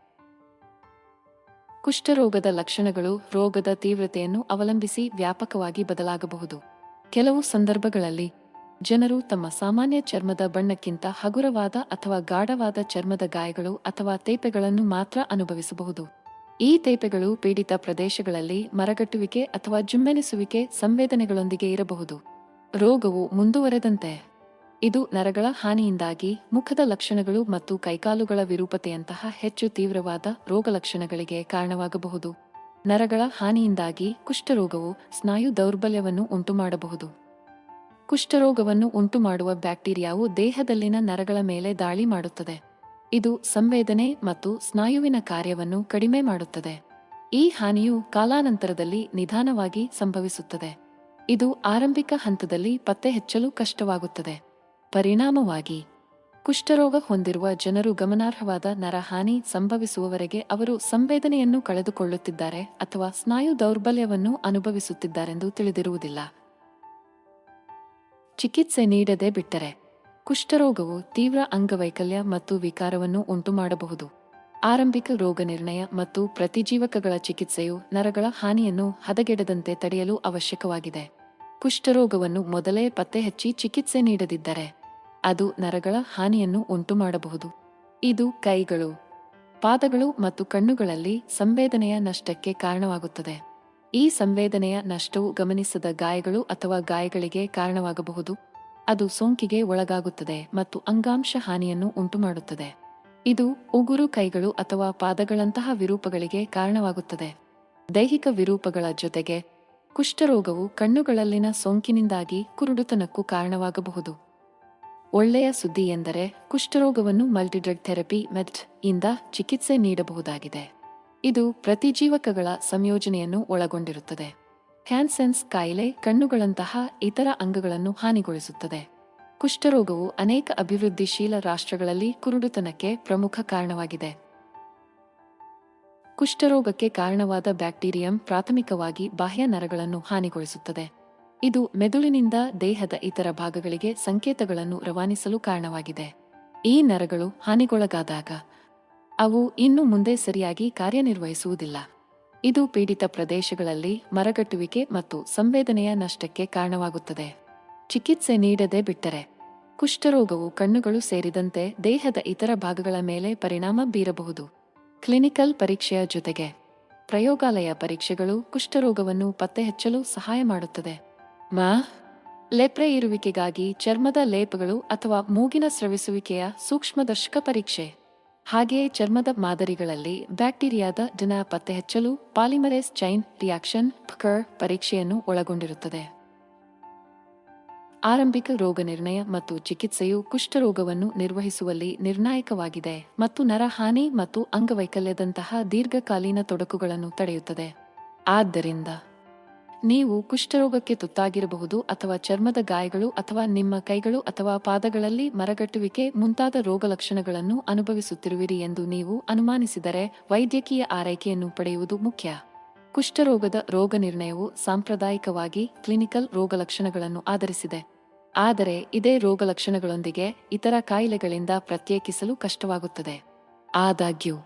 ಕುಷ್ಠರೋಗದ ಲಕ್ಷಣಗಳು ರೋಗದ ತೀವ್ರತೆಯನ್ನು ಅವಲಂಬಿಸಿ ವ್ಯಾಪಕವಾಗಿ ಬದಲಾಗಬಹುದು. ಕೆಲವು ಸಂದರ್ಭಗಳಲ್ಲಿ ಜನರು ತಮ್ಮ ಸಾಮಾನ್ಯ ಚರ್ಮದ ಬಣ್ಣಕ್ಕಿಂತ ಹಗುರವಾದ ಅಥವಾ ಗಾಢವಾದ ಚರ್ಮದ ಗಾಯಗಳು ಅಥವಾ ತೇಪೆಗಳನ್ನು ಮಾತ್ರ ಅನುಭವಿಸಬಹುದು. ಈ ತೇಪೆಗಳು ಪೀಡಿತ ಪ್ರದೇಶಗಳಲ್ಲಿ ಮರಗಟ್ಟುವಿಕೆ ಅಥವಾ ಜುಮ್ಮೆನಿಸುವಿಕೆ ಸಂವೇದನೆಗಳೊಂದಿಗೆ ಇರಬಹುದು. ರೋಗವು ಮುಂದುವರೆದಂತೆ ಇದು ನರಗಳ ಹಾನಿಯಿಂದಾಗಿ ಮುಖದ ಲಕ್ಷಣಗಳು ಮತ್ತು ಕೈಕಾಲುಗಳ ವಿರೂಪತೆಯಂತಹ ಹೆಚ್ಚು ತೀವ್ರವಾದ ರೋಗಲಕ್ಷಣಗಳಿಗೆ ಕಾರಣವಾಗಬಹುದು. ನರಗಳ ಹಾನಿಯಿಂದಾಗಿ ಕುಷ್ಠರೋಗವು ಸ್ನಾಯು ದೌರ್ಬಲ್ಯವನ್ನು ಉಂಟುಮಾಡಬಹುದು. ಕುಷ್ಠರೋಗವನ್ನು ಉಂಟುಮಾಡುವ ಬ್ಯಾಕ್ಟೀರಿಯಾವು ದೇಹದಲ್ಲಿನ ನರಗಳ ಮೇಲೆ ದಾಳಿ ಮಾಡುತ್ತದೆ. ಇದು ಸಂವೇದನೆ ಮತ್ತು ಸ್ನಾಯುವಿನ ಕಾರ್ಯವನ್ನು ಕಡಿಮೆ ಮಾಡುತ್ತದೆ. ಈ ಹಾನಿಯು ಕಾಲಾನಂತರದಲ್ಲಿ ನಿಧಾನವಾಗಿ ಸಂಭವಿಸುತ್ತದೆ. ಇದು ಆರಂಭಿಕ ಹಂತದಲ್ಲಿ ಪತ್ತೆ ಹಚ್ಚಲು ಕಷ್ಟವಾಗುತ್ತದೆ. ಪರಿಣಾಮವಾಗಿ ಕುಷ್ಠರೋಗ ಹೊಂದಿರುವ ಜನರು ಗಮನಾರ್ಹವಾದ ನರಹಾನಿ ಸಂಭವಿಸುವವರೆಗೆ ಅವರು ಸಂವೇದನೆಯನ್ನು ಕಳೆದುಕೊಳ್ಳುತ್ತಿದ್ದಾರೆ ಅಥವಾ ಸ್ನಾಯು ದೌರ್ಬಲ್ಯವನ್ನು ಅನುಭವಿಸುತ್ತಿದ್ದಾರೆಂದು ತಿಳಿದಿರುವುದಿಲ್ಲ. ಚಿಕಿತ್ಸೆ ನೀಡದೆ ಬಿಟ್ಟರೆ ಕುಷ್ಠರೋಗವು ತೀವ್ರ ಅಂಗವೈಕಲ್ಯ ಮತ್ತು ವಿಕಾರವನ್ನು ಉಂಟುಮಾಡಬಹುದು. ಆರಂಭಿಕ ರೋಗ ನಿರ್ಣಯ ಮತ್ತು ಪ್ರತಿಜೀವಕಗಳ ಚಿಕಿತ್ಸೆಯು ನರಗಳ ಹಾನಿಯನ್ನು ಹದಗೆಡದಂತೆ ತಡೆಯಲು ಅವಶ್ಯಕವಾಗಿದೆ. ಕುಷ್ಠರೋಗವನ್ನು ಮೊದಲೇ ಪತ್ತೆಹಚ್ಚಿ ಚಿಕಿತ್ಸೆ ನೀಡದಿದ್ದರೆ ಅದು ನರಗಳ ಹಾನಿಯನ್ನು ಉಂಟುಮಾಡಬಹುದು. ಇದು ಕೈಗಳು, ಪಾದಗಳು ಮತ್ತು ಕಣ್ಣುಗಳಲ್ಲಿ ಸಂವೇದನೆಯ ನಷ್ಟಕ್ಕೆ ಕಾರಣವಾಗುತ್ತದೆ. ಈ ಸಂವೇದನೆಯ ನಷ್ಟವು ಗಮನಿಸದ ಗಾಯಗಳು ಅಥವಾ ಗಾಯಗಳಿಗೆ ಕಾರಣವಾಗಬಹುದು. ಅದು ಸೋಂಕಿಗೆ ಒಳಗಾಗುತ್ತದೆ ಮತ್ತು ಅಂಗಾಂಶ ಹಾನಿಯನ್ನು ಉಂಟುಮಾಡುತ್ತದೆ. ಇದು ಉಗುರು ಕೈಗಳು ಅಥವಾ ಪಾದಗಳಂತಹ ವಿರೂಪಗಳಿಗೆ ಕಾರಣವಾಗುತ್ತದೆ. ದೈಹಿಕ ವಿರೂಪಗಳ ಜೊತೆಗೆ ಕುಷ್ಠರೋಗವು ಕಣ್ಣುಗಳಲ್ಲಿನ ಸೋಂಕಿನಿಂದಾಗಿ ಕುರುಡುತನಕ್ಕೂ ಕಾರಣವಾಗಬಹುದು. ಒಳ್ಳೆಯ ಸುದ್ದಿ ಎಂದರೆ ಕುಷ್ಠರೋಗವನ್ನು ಮಲ್ಟಿಡ್ರಗ್ ಥೆರಪಿ ಮೆಡ್ ಇಂದ ಚಿಕಿತ್ಸೆ ನೀಡಬಹುದಾಗಿದೆ. ಇದು ಪ್ರತಿಜೀವಕಗಳ ಸಂಯೋಜನೆಯನ್ನು ಒಳಗೊಂಡಿರುತ್ತದೆ. ಕ್ಯಾನ್ಸೆನ್ಸ್ ಕಾಯಿಲೆ ಕಣ್ಣುಗಳಂತಹ ಇತರ ಅಂಗಗಳನ್ನು ಹಾನಿಗೊಳಿಸುತ್ತದೆ. ಕುಷ್ಠರೋಗವು ಅನೇಕ ಅಭಿವೃದ್ಧಿಶೀಲ ರಾಷ್ಟ್ರಗಳಲ್ಲಿ ಕುರುಡುತನಕ್ಕೆ ಪ್ರಮುಖ ಕಾರಣವಾಗಿದೆ. ಕುಷ್ಠರೋಗಕ್ಕೆ ಕಾರಣವಾದ ಬ್ಯಾಕ್ಟೀರಿಯಂ ಪ್ರಾಥಮಿಕವಾಗಿ ಬಾಹ್ಯ ನರಗಳನ್ನು ಹಾನಿಗೊಳಿಸುತ್ತದೆ. ಇದು ಮೆದುಳಿನಿಂದ ದೇಹದ ಇತರ ಭಾಗಗಳಿಗೆ ಸಂಕೇತಗಳನ್ನು ರವಾನಿಸಲು ಕಾರಣವಾಗಿದೆ. ಈ ನರಗಳು ಹಾನಿಗೊಳಗಾದಾಗ ಅವು ಇನ್ನು ಮುಂದೆ ಸರಿಯಾಗಿ ಕಾರ್ಯನಿರ್ವಹಿಸುವುದಿಲ್ಲ. ಇದು ಪೀಡಿತ ಪ್ರದೇಶಗಳಲ್ಲಿ ಮರಗಟ್ಟುವಿಕೆ ಮತ್ತು ಸಂವೇದನೆಯ ನಷ್ಟಕ್ಕೆ ಕಾರಣವಾಗುತ್ತದೆ. ಚಿಕಿತ್ಸೆ ನೀಡದೆ ಬಿಟ್ಟರೆ ಕುಷ್ಠರೋಗವು ಕಣ್ಣುಗಳು ಸೇರಿದಂತೆ ದೇಹದ ಇತರ ಭಾಗಗಳ ಮೇಲೆ ಪರಿಣಾಮ ಬೀರಬಹುದು. ಕ್ಲಿನಿಕಲ್ ಪರೀಕ್ಷೆಯ ಜೊತೆಗೆ ಪ್ರಯೋಗಾಲಯ ಪರೀಕ್ಷೆಗಳು ಕುಷ್ಠರೋಗವನ್ನು ಪತ್ತೆಹಚ್ಚಲು ಸಹಾಯ ಮಾಡುತ್ತದೆ. ಮಾ, ಲೆಪ್ರೆ ಇರುವಿಕೆಗಾಗಿ ಚರ್ಮದ ಲೇಪಗಳು ಅಥವಾ ಮೂಗಿನ ಸ್ರವಿಸುವಿಕೆಯ ಸೂಕ್ಷ್ಮದರ್ಶಕ ಪರೀಕ್ಷೆ. ಹಾಗೆಯೇ ಚರ್ಮದ ಮಾದರಿಗಳಲ್ಲಿ ಬ್ಯಾಕ್ಟೀರಿಯಾದ ದಿನ ಪತ್ತೆಹಚ್ಚಲು ಪಾಲಿಮರೇಸ್ ಚೈನ್ ರಿಯಾಕ್ಷನ್ ಫಕರ್ ಪರೀಕ್ಷೆಯನ್ನು ಒಳಗೊಂಡಿರುತ್ತದೆ. ಆರಂಭಿಕ ರೋಗ ನಿರ್ಣಯ ಮತ್ತು ಚಿಕಿತ್ಸೆಯು ಕುಷ್ಠರೋಗವನ್ನು ನಿರ್ವಹಿಸುವಲ್ಲಿ ನಿರ್ಣಾಯಕವಾಗಿದೆ ಮತ್ತು ನರಹಾನಿ ಮತ್ತು ಅಂಗವೈಕಲ್ಯದಂತಹ ದೀರ್ಘಕಾಲೀನ ತೊಡಕುಗಳನ್ನು ತಡೆಯುತ್ತದೆ. ಆದ್ದರಿಂದ ನೀವು ಕುಷ್ಠರೋಗಕ್ಕೆ ತುತ್ತಾಗಿರಬಹುದು ಅಥವಾ ಚರ್ಮದ ಗಾಯಗಳು ಅಥವಾ ನಿಮ್ಮ ಕೈಗಳು ಅಥವಾ ಪಾದಗಳಲ್ಲಿ ಮರಗಟ್ಟುವಿಕೆ ಮುಂತಾದ ರೋಗಲಕ್ಷಣಗಳನ್ನು ಅನುಭವಿಸುತ್ತಿರುವಿರಿ ಎಂದು ನೀವು ಅನುಮಾನಿಸಿದರೆ ವೈದ್ಯಕೀಯ ಆರೈಕೆಯನ್ನು ಪಡೆಯುವುದು ಮುಖ್ಯ. ಕುಷ್ಠರೋಗದ ರೋಗ ನಿರ್ಣಯವು ಸಾಂಪ್ರದಾಯಿಕವಾಗಿ ಕ್ಲಿನಿಕಲ್ ರೋಗಲಕ್ಷಣಗಳನ್ನು ಆಧರಿಸಿದೆ. ಆದರೆ ಇದೇ ರೋಗಲಕ್ಷಣಗಳೊಂದಿಗೆ ಇತರ ಕಾಯಿಲೆಗಳಿಂದ ಪ್ರತ್ಯೇಕಿಸಲು ಕಷ್ಟವಾಗುತ್ತದೆ. ಆದಾಗ್ಯೂ,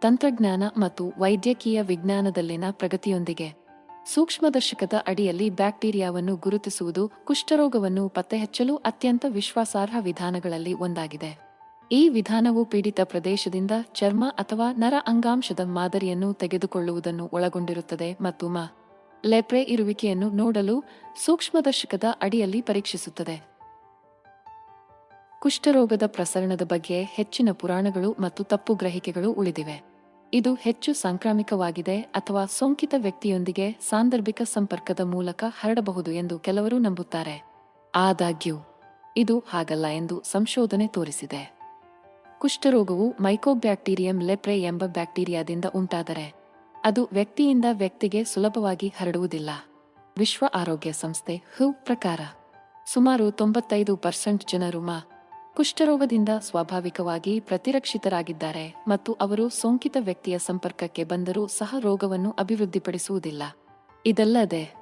ತಂತ್ರಜ್ಞಾನ ಮತ್ತು ವೈದ್ಯಕೀಯ ವಿಜ್ಞಾನದಲ್ಲಿನ ಪ್ರಗತಿಯೊಂದಿಗೆ ಸೂಕ್ಷ್ಮದರ್ಶಕದ ಅಡಿಯಲ್ಲಿ ಬ್ಯಾಕ್ಟೀರಿಯಾವನ್ನು ಗುರುತಿಸುವುದು, ಕುಷ್ಠರೋಗವನ್ನು ಪತ್ತೆಹಚ್ಚಲು ಅತ್ಯಂತ ವಿಶ್ವಾಸಾರ್ಹ ವಿಧಾನಗಳಲ್ಲಿ ಒಂದಾಗಿದೆ. ಈ ವಿಧಾನವು ಪೀಡಿತ ಪ್ರದೇಶದಿಂದ ಚರ್ಮ ಅಥವಾ ನರ ಅಂಗಾಂಶದ ಮಾದರಿಯನ್ನು ತೆಗೆದುಕೊಳ್ಳುವುದನ್ನು ಒಳಗೊಂಡಿರುತ್ತದೆ ಮತ್ತು ಮ. ಲೆಪ್ರೆ ಇರುವಿಕೆಯನ್ನು ನೋಡಲು ಸೂಕ್ಷ್ಮದರ್ಶಕದ ಅಡಿಯಲ್ಲಿ ಪರೀಕ್ಷಿಸುತ್ತದೆ. ಕುಷ್ಠರೋಗದ ಪ್ರಸರಣದ ಬಗ್ಗೆ ಹೆಚ್ಚಿನ ಪುರಾಣಗಳು ಮತ್ತು ತಪ್ಪು ಗ್ರಹಿಕೆಗಳು ಉಳಿದಿವೆ. ಇದು ಹೆಚ್ಚು ಸಾಂಕ್ರಾಮಿಕವಾಗಿದೆ ಅಥವಾ ಸೋಂಕಿತ ವ್ಯಕ್ತಿಯೊಂದಿಗೆ ಸಾಂದರ್ಭಿಕ ಸಂಪರ್ಕದ ಮೂಲಕ ಹರಡಬಹುದು ಎಂದು ಕೆಲವರು ನಂಬುತ್ತಾರೆ. ಆದಾಗ್ಯೂ, ಇದು ಹಾಗಲ್ಲ ಎಂದು ಸಂಶೋಧನೆ ತೋರಿಸಿದೆ. ಕುಷ್ಠರೋಗವು ಮೈಕೋಬ್ಯಾಕ್ಟೀರಿಯಂ ಲೆಪ್ರೆ ಎಂಬ ಬ್ಯಾಕ್ಟೀರಿಯಾದಿಂದ ಉಂಟಾದರೆ, ಅದು ವ್ಯಕ್ತಿಯಿಂದ ವ್ಯಕ್ತಿಗೆ ಸುಲಭವಾಗಿ ಹರಡುವುದಿಲ್ಲ. ವಿಶ್ವ ಆರೋಗ್ಯ ಸಂಸ್ಥೆ ಹು ಪ್ರಕಾರ, ಸುಮಾರು ತೊಂಬತ್ತೈದು ಪರ್ಸೆಂಟ್ ಜನರು ಮ ಕುಷ್ಠರೋಗದಿಂದ ಸ್ವಾಭಾವಿಕವಾಗಿ ಪ್ರತಿರಕ್ಷಿತರಾಗಿದ್ದಾರೆ ಮತ್ತು ಅವರು ಸೋಂಕಿತ ವ್ಯಕ್ತಿಯ ಸಂಪರ್ಕಕ್ಕೆ ಬಂದರೂ ಸಹ ರೋಗವನ್ನು ಅಭಿವೃದ್ಧಿಪಡಿಸುವುದಿಲ್ಲ. ಇದಲ್ಲದೆ,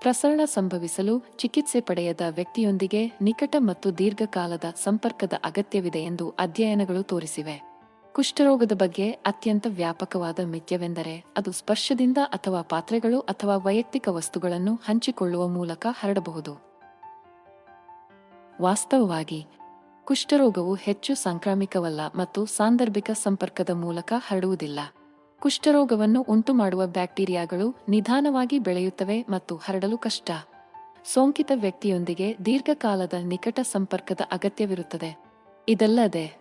ಪ್ರಸರಣ ಸಂಭವಿಸಲು ಚಿಕಿತ್ಸೆ ಪಡೆಯದ ವ್ಯಕ್ತಿಯೊಂದಿಗೆ ನಿಕಟ ಮತ್ತು ದೀರ್ಘಕಾಲದ ಸಂಪರ್ಕದ ಅಗತ್ಯವಿದೆ ಎಂದು ಅಧ್ಯಯನಗಳು ತೋರಿಸಿವೆ. ಕುಷ್ಠರೋಗದ ಬಗ್ಗೆ ಅತ್ಯಂತ ವ್ಯಾಪಕವಾದ ಮಿಥ್ಯವೆಂದರೆ ಅದು ಸ್ಪರ್ಶದಿಂದ ಅಥವಾ ಪಾತ್ರೆಗಳು ಅಥವಾ ವೈಯಕ್ತಿಕ ವಸ್ತುಗಳನ್ನು ಹಂಚಿಕೊಳ್ಳುವ ಮೂಲಕ ಹರಡಬಹುದು. ವಾಸ್ತವವಾಗಿ ಕುಷ್ಠರೋಗವು ಹೆಚ್ಚು ಸಾಂಕ್ರಾಮಿಕವಲ್ಲ ಮತ್ತು ಸಾಂದರ್ಭಿಕ ಸಂಪರ್ಕದ ಮೂಲಕ ಹರಡುವುದಿಲ್ಲ. ಕುಷ್ಠರೋಗವನ್ನು ಉಂಟುಮಾಡುವ ಬ್ಯಾಕ್ಟೀರಿಯಾಗಳು ನಿಧಾನವಾಗಿ ಬೆಳೆಯುತ್ತವೆ ಮತ್ತು ಹರಡಲು ಕಷ್ಟ. ಸೋಂಕಿತ ವ್ಯಕ್ತಿಯೊಂದಿಗೆ ದೀರ್ಘಕಾಲದ ನಿಕಟ ಸಂಪರ್ಕದ ಅಗತ್ಯವಿರುತ್ತದೆ. ಇದಲ್ಲದೆ,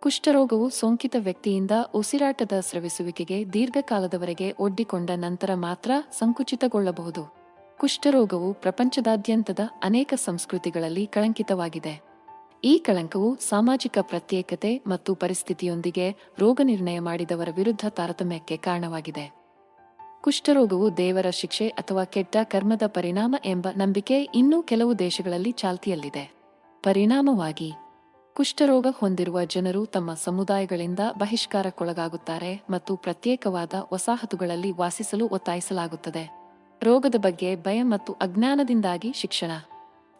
ಕುಷ್ಠರೋಗವು ಸೋಂಕಿತ ವ್ಯಕ್ತಿಯಿಂದ ಉಸಿರಾಟದ ಸ್ರವಿಸುವಿಕೆಗೆ ದೀರ್ಘಕಾಲದವರೆಗೆ ಒಡ್ಡಿಕೊಂಡ ನಂತರ ಮಾತ್ರ ಸಂಕುಚಿತಗೊಳ್ಳಬಹುದು. ಕುಷ್ಠರೋಗವು ಪ್ರಪಂಚದಾದ್ಯಂತದ ಅನೇಕ ಸಂಸ್ಕೃತಿಗಳಲ್ಲಿ ಕಳಂಕಿತವಾಗಿದೆ. ಈ ಕಳಂಕವು ಸಾಮಾಜಿಕ ಪ್ರತ್ಯೇಕತೆ ಮತ್ತು ಪರಿಸ್ಥಿತಿಯೊಂದಿಗೆ ರೋಗ ನಿರ್ಣಯ ಮಾಡಿದವರ ವಿರುದ್ಧ ತಾರತಮ್ಯಕ್ಕೆ ಕಾರಣವಾಗಿದೆ. ಕುಷ್ಠರೋಗವು ದೇವರ ಶಿಕ್ಷೆ ಅಥವಾ ಕೆಟ್ಟ ಕರ್ಮದ ಪರಿಣಾಮ ಎಂಬ ನಂಬಿಕೆ ಇನ್ನೂ ಕೆಲವು ದೇಶಗಳಲ್ಲಿ ಚಾಲ್ತಿಯಲ್ಲಿದೆ. ಪರಿಣಾಮವಾಗಿ, ಕುಷ್ಠರೋಗ ಹೊಂದಿರುವ ಜನರು ತಮ್ಮ ಸಮುದಾಯಗಳಿಂದ ಬಹಿಷ್ಕಾರಕ್ಕೊಳಗಾಗುತ್ತಾರೆ ಮತ್ತು ಪ್ರತ್ಯೇಕವಾದ ವಸಾಹತುಗಳಲ್ಲಿ ವಾಸಿಸಲು ಒತ್ತಾಯಿಸಲಾಗುತ್ತದೆ. ರೋಗದ ಬಗ್ಗೆ ಭಯ ಮತ್ತು ಅಜ್ಞಾನದಿಂದಾಗಿ ಶಿಕ್ಷಣ.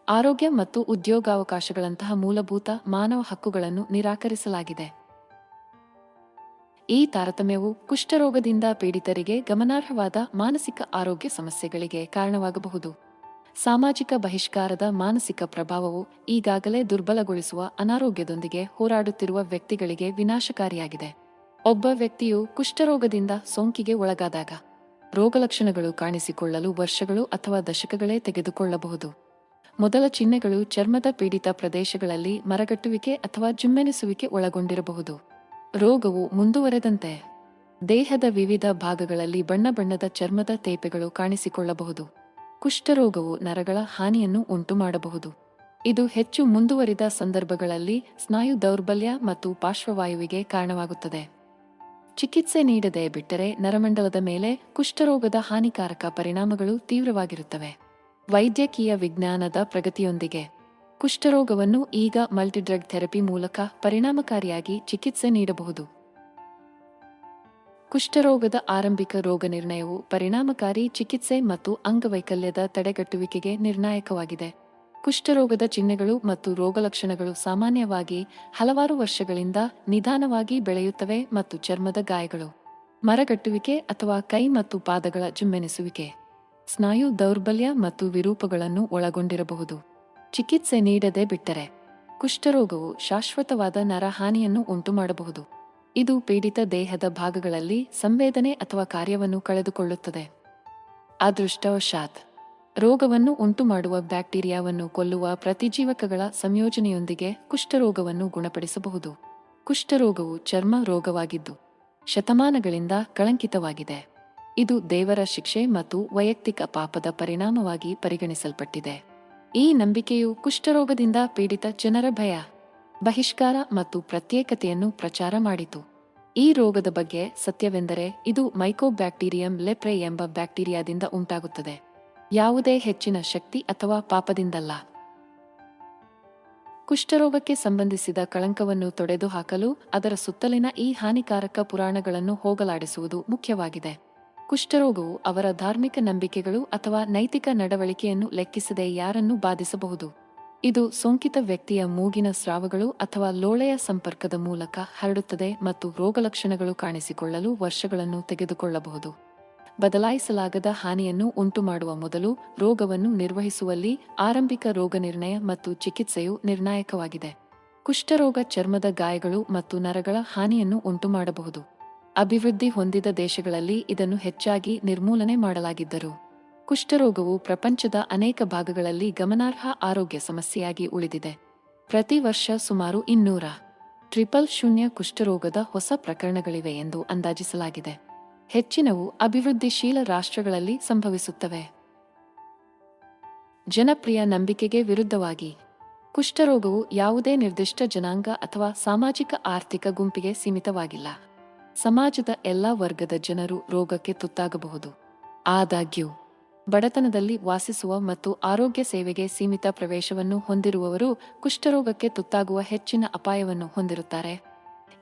ಆರೋಗ್ಯ ಮತ್ತು ಉದ್ಯೋಗಾವಕಾಶಗಳಂತಹ ಮೂಲಭೂತ ಮಾನವ ಹಕ್ಕುಗಳನ್ನು ನಿರಾಕರಿಸಲಾಗಿದೆ. ಈ ತಾರತಮ್ಯವು ಕುಷ್ಠರೋಗದಿಂದ ಪೀಡಿತರಿಗೆ ಗಮನಾರ್ಹವಾದ ಮಾನಸಿಕ ಆರೋಗ್ಯ ಸಮಸ್ಯೆಗಳಿಗೆ ಕಾರಣವಾಗಬಹುದು. ಸಾಮಾಜಿಕ ಬಹಿಷ್ಕಾರದ ಮಾನಸಿಕ ಪ್ರಭಾವವು ಈಗಾಗಲೇ ದುರ್ಬಲಗೊಳಿಸುವ ಅನಾರೋಗ್ಯದೊಂದಿಗೆ ಹೋರಾಡುತ್ತಿರುವ ವ್ಯಕ್ತಿಗಳಿಗೆ ವಿನಾಶಕಾರಿಯಾಗಿದೆ. ಒಬ್ಬ ವ್ಯಕ್ತಿಯು ಕುಷ್ಠರೋಗದಿಂದ ಸೋಂಕಿಗೆ ಒಳಗಾದಾಗ ರೋಗಲಕ್ಷಣಗಳು ಕಾಣಿಸಿಕೊಳ್ಳಲು ವರ್ಷಗಳು ಅಥವಾ ದಶಕಗಳೇ ತೆಗೆದುಕೊಳ್ಳಬಹುದು. ಮೊದಲ ಚಿಹ್ನೆಗಳು ಚರ್ಮದ ಪೀಡಿತ ಪ್ರದೇಶಗಳಲ್ಲಿ ಮರಗಟ್ಟುವಿಕೆ ಅಥವಾ ಜುಮ್ಮೆನಿಸುವಿಕೆ ಒಳಗೊಂಡಿರಬಹುದು. ರೋಗವು ಮುಂದುವರೆದಂತೆ ದೇಹದ ವಿವಿಧ ಭಾಗಗಳಲ್ಲಿ ಬಣ್ಣ ಬಣ್ಣದ ಚರ್ಮದ ತೇಪೆಗಳು ಕಾಣಿಸಿಕೊಳ್ಳಬಹುದು. ಕುಷ್ಠರೋಗವು ನರಗಳ ಹಾನಿಯನ್ನು ಉಂಟುಮಾಡಬಹುದು. ಇದು ಹೆಚ್ಚು ಮುಂದುವರಿದ ಸಂದರ್ಭಗಳಲ್ಲಿ ಸ್ನಾಯು ದೌರ್ಬಲ್ಯ ಮತ್ತು ಪಾರ್ಶ್ವವಾಯುವಿಗೆ ಕಾರಣವಾಗುತ್ತದೆ. ಚಿಕಿತ್ಸೆ ನೀಡದೆ ಬಿಟ್ಟರೆ ನರಮಂಡಲದ ಮೇಲೆ ಕುಷ್ಠರೋಗದ ಹಾನಿಕಾರಕ ಪರಿಣಾಮಗಳು ತೀವ್ರವಾಗಿರುತ್ತವೆ. ವೈದ್ಯಕೀಯ ವಿಜ್ಞಾನದ ಪ್ರಗತಿಯೊಂದಿಗೆ. ಕುಷ್ಠರೋಗವನ್ನು ಈಗ ಮಲ್ಟಿಡ್ರಗ್ ಥೆರಪಿ ಮೂಲಕ ಪರಿಣಾಮಕಾರಿಯಾಗಿ ಚಿಕಿತ್ಸೆ ನೀಡಬಹುದು. ಕುಷ್ಠರೋಗದ ಆರಂಭಿಕ ರೋಗ ನಿರ್ಣಯವು ಪರಿಣಾಮಕಾರಿ ಚಿಕಿತ್ಸೆ ಮತ್ತು ಅಂಗವೈಕಲ್ಯದ ತಡೆಗಟ್ಟುವಿಕೆಗೆ ನಿರ್ಣಾಯಕವಾಗಿದೆ. ಕುಷ್ಠರೋಗದ ಚಿಹ್ನೆಗಳು ಮತ್ತು ರೋಗಲಕ್ಷಣಗಳು ಸಾಮಾನ್ಯವಾಗಿ ಹಲವಾರು ವರ್ಷಗಳಿಂದ ನಿಧಾನವಾಗಿ ಬೆಳೆಯುತ್ತವೆ ಮತ್ತು ಚರ್ಮದ ಗಾಯಗಳು, ಮರಗಟ್ಟುವಿಕೆ ಅಥವಾ ಕೈ ಮತ್ತು ಪಾದಗಳ ಜುಮ್ಮೆನಿಸುವಿಕೆ. ಸ್ನಾಯು ದೌರ್ಬಲ್ಯ ಮತ್ತು ವಿರೂಪಗಳನ್ನು ಒಳಗೊಂಡಿರಬಹುದು. ಚಿಕಿತ್ಸೆ ನೀಡದೆ ಬಿಟ್ಟರೆ ಕುಷ್ಠರೋಗವು ಶಾಶ್ವತವಾದ ನರಹಾನಿಯನ್ನು ಉಂಟುಮಾಡಬಹುದು. ಇದು ಪೀಡಿತ ದೇಹದ ಭಾಗಗಳಲ್ಲಿ ಸಂವೇದನೆ ಅಥವಾ ಕಾರ್ಯವನ್ನು ಕಳೆದುಕೊಳ್ಳುತ್ತದೆ. ಅದೃಷ್ಟವಶಾತ್, ರೋಗವನ್ನು ಉಂಟುಮಾಡುವ ಬ್ಯಾಕ್ಟೀರಿಯಾವನ್ನು ಕೊಲ್ಲುವ ಪ್ರತಿಜೀವಕಗಳ ಸಂಯೋಜನೆಯೊಂದಿಗೆ ಕುಷ್ಠರೋಗವನ್ನು ಗುಣಪಡಿಸಬಹುದು. ಕುಷ್ಠರೋಗವು ಚರ್ಮ ರೋಗವಾಗಿದ್ದು ಶತಮಾನಗಳಿಂದ ಕಳಂಕಿತವಾಗಿದೆ. ಇದು ದೇವರ ಶಿಕ್ಷೆ ಮತ್ತು ವೈಯಕ್ತಿಕ ಪಾಪದ ಪರಿಣಾಮವಾಗಿ ಪರಿಗಣಿಸಲ್ಪಟ್ಟಿದೆ. ಈ ನಂಬಿಕೆಯು ಕುಷ್ಠರೋಗದಿಂದ ಪೀಡಿತ ಜನರ ಭಯ, ಬಹಿಷ್ಕಾರ ಮತ್ತು ಪ್ರತ್ಯೇಕತೆಯನ್ನು ಪ್ರಚಾರ ಮಾಡಿತು. ಈ ರೋಗದ ಬಗ್ಗೆ ಸತ್ಯವೆಂದರೆ ಇದು ಮೈಕೋಬ್ಯಾಕ್ಟೀರಿಯಂ ಲೆಪ್ರೆ ಎಂಬ ಬ್ಯಾಕ್ಟೀರಿಯಾದಿಂದ ಉಂಟಾಗುತ್ತದೆ. ಯಾವುದೇ ಹೆಚ್ಚಿನ ಶಕ್ತಿ ಅಥವಾ ಪಾಪದಿಂದಲ್ಲ. ಕುಷ್ಠರೋಗಕ್ಕೆ ಸಂಬಂಧಿಸಿದ ಕಳಂಕವನ್ನು ತೊಡೆದುಹಾಕಲು ಅದರ ಸುತ್ತಲಿನ ಈ ಹಾನಿಕಾರಕ ಪುರಾಣಗಳನ್ನು ಹೋಗಲಾಡಿಸುವುದು ಮುಖ್ಯವಾಗಿದೆ. ಕುಷ್ಠರೋಗವು ಅವರ ಧಾರ್ಮಿಕ ನಂಬಿಕೆಗಳು ಅಥವಾ ನೈತಿಕ ನಡವಳಿಕೆಯನ್ನು ಲೆಕ್ಕಿಸದೆ ಯಾರನ್ನೂ ಬಾಧಿಸಬಹುದು. ಇದು ಸೋಂಕಿತ ವ್ಯಕ್ತಿಯ ಮೂಗಿನ ಸ್ರಾವಗಳು ಅಥವಾ ಲೋಳೆಯ ಸಂಪರ್ಕದ ಮೂಲಕ ಹರಡುತ್ತದೆ ಮತ್ತು ರೋಗಲಕ್ಷಣಗಳು ಕಾಣಿಸಿಕೊಳ್ಳಲು ವರ್ಷಗಳನ್ನು ತೆಗೆದುಕೊಳ್ಳಬಹುದು. ಬದಲಾಯಿಸಲಾಗದ ಹಾನಿಯನ್ನು ಉಂಟುಮಾಡುವ ಮೊದಲು ರೋಗವನ್ನು ನಿರ್ವಹಿಸುವಲ್ಲಿ ಆರಂಭಿಕ ರೋಗನಿರ್ಣಯ ಮತ್ತು ಚಿಕಿತ್ಸೆಯು ನಿರ್ಣಾಯಕವಾಗಿದೆ. ಕುಷ್ಠರೋಗ ಚರ್ಮದ ಗಾಯಗಳು ಮತ್ತು ನರಗಳ ಹಾನಿಯನ್ನು ಉಂಟುಮಾಡಬಹುದು. ಅಭಿವೃದ್ಧಿ ಹೊಂದಿದ ದೇಶಗಳಲ್ಲಿ ಇದನ್ನು ಹೆಚ್ಚಾಗಿ ನಿರ್ಮೂಲನೆ ಮಾಡಲಾಗಿದ್ದರು. ಕುಷ್ಠರೋಗವು ಪ್ರಪಂಚದ ಅನೇಕ ಭಾಗಗಳಲ್ಲಿ ಗಮನಾರ್ಹ ಆರೋಗ್ಯ ಸಮಸ್ಯೆಯಾಗಿ ಉಳಿದಿದೆ. ಪ್ರತಿ ವರ್ಷ ಸುಮಾರು ಇನ್ನೂರ ಟ್ರಿಪಲ್ ಶೂನ್ಯ ಕುಷ್ಠರೋಗದ ಹೊಸ ಪ್ರಕರಣಗಳಿವೆ ಎಂದು ಅಂದಾಜಿಸಲಾಗಿದೆ. ಹೆಚ್ಚಿನವು ಅಭಿವೃದ್ಧಿಶೀಲ ರಾಷ್ಟ್ರಗಳಲ್ಲಿ ಸಂಭವಿಸುತ್ತವೆ. ಜನಪ್ರಿಯ ನಂಬಿಕೆಗೆ ವಿರುದ್ಧವಾಗಿ, ಕುಷ್ಠರೋಗವು ಯಾವುದೇ ನಿರ್ದಿಷ್ಟ ಜನಾಂಗ ಅಥವಾ ಸಾಮಾಜಿಕ ಆರ್ಥಿಕ ಗುಂಪಿಗೆ ಸೀಮಿತವಾಗಿಲ್ಲ. ಸಮಾಜದ ಎಲ್ಲಾ ವರ್ಗದ ಜನರು ರೋಗಕ್ಕೆ ತುತ್ತಾಗಬಹುದು. ಆದಾಗ್ಯೂ, ಬಡತನದಲ್ಲಿ ವಾಸಿಸುವ ಮತ್ತು ಆರೋಗ್ಯ ಸೇವೆಗೆ ಸೀಮಿತ ಪ್ರವೇಶವನ್ನು ಹೊಂದಿರುವವರು ಕುಷ್ಠರೋಗಕ್ಕೆ ತುತ್ತಾಗುವ ಹೆಚ್ಚಿನ ಅಪಾಯವನ್ನು ಹೊಂದಿರುತ್ತಾರೆ.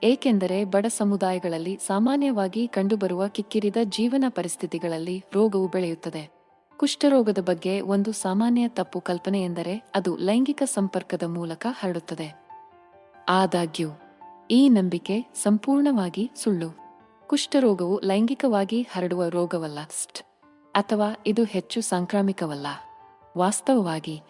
ಏಕೆಂದರೆ ಬಡ ಸಮುದಾಯಗಳಲ್ಲಿ ಸಾಮಾನ್ಯವಾಗಿ ಕಂಡುಬರುವ ಕಿಕ್ಕಿರಿದ ಜೀವನ ಪರಿಸ್ಥಿತಿಗಳಲ್ಲಿ ರೋಗವು ಬೆಳೆಯುತ್ತದೆ. ಕುಷ್ಠರೋಗದ ಬಗ್ಗೆ ಒಂದು ಸಾಮಾನ್ಯ ತಪ್ಪು ಕಲ್ಪನೆ ಎಂದರೆ ಅದು ಲೈಂಗಿಕ ಸಂಪರ್ಕದ ಮೂಲಕ ಹರಡುತ್ತದೆ. ಆದಾಗ್ಯೂ ಈ ನಂಬಿಕೆ ಸಂಪೂರ್ಣವಾಗಿ ಸುಳ್ಳು. ಕುಷ್ಠರೋಗವು ಲೈಂಗಿಕವಾಗಿ ಹರಡುವ ರೋಗವಲ್ಲ. ಅಥವಾ ಇದು ಹೆಚ್ಚು ಸಾಂಕ್ರಾಮಿಕವಲ್ಲ. ವಾಸ್ತವವಾಗಿ,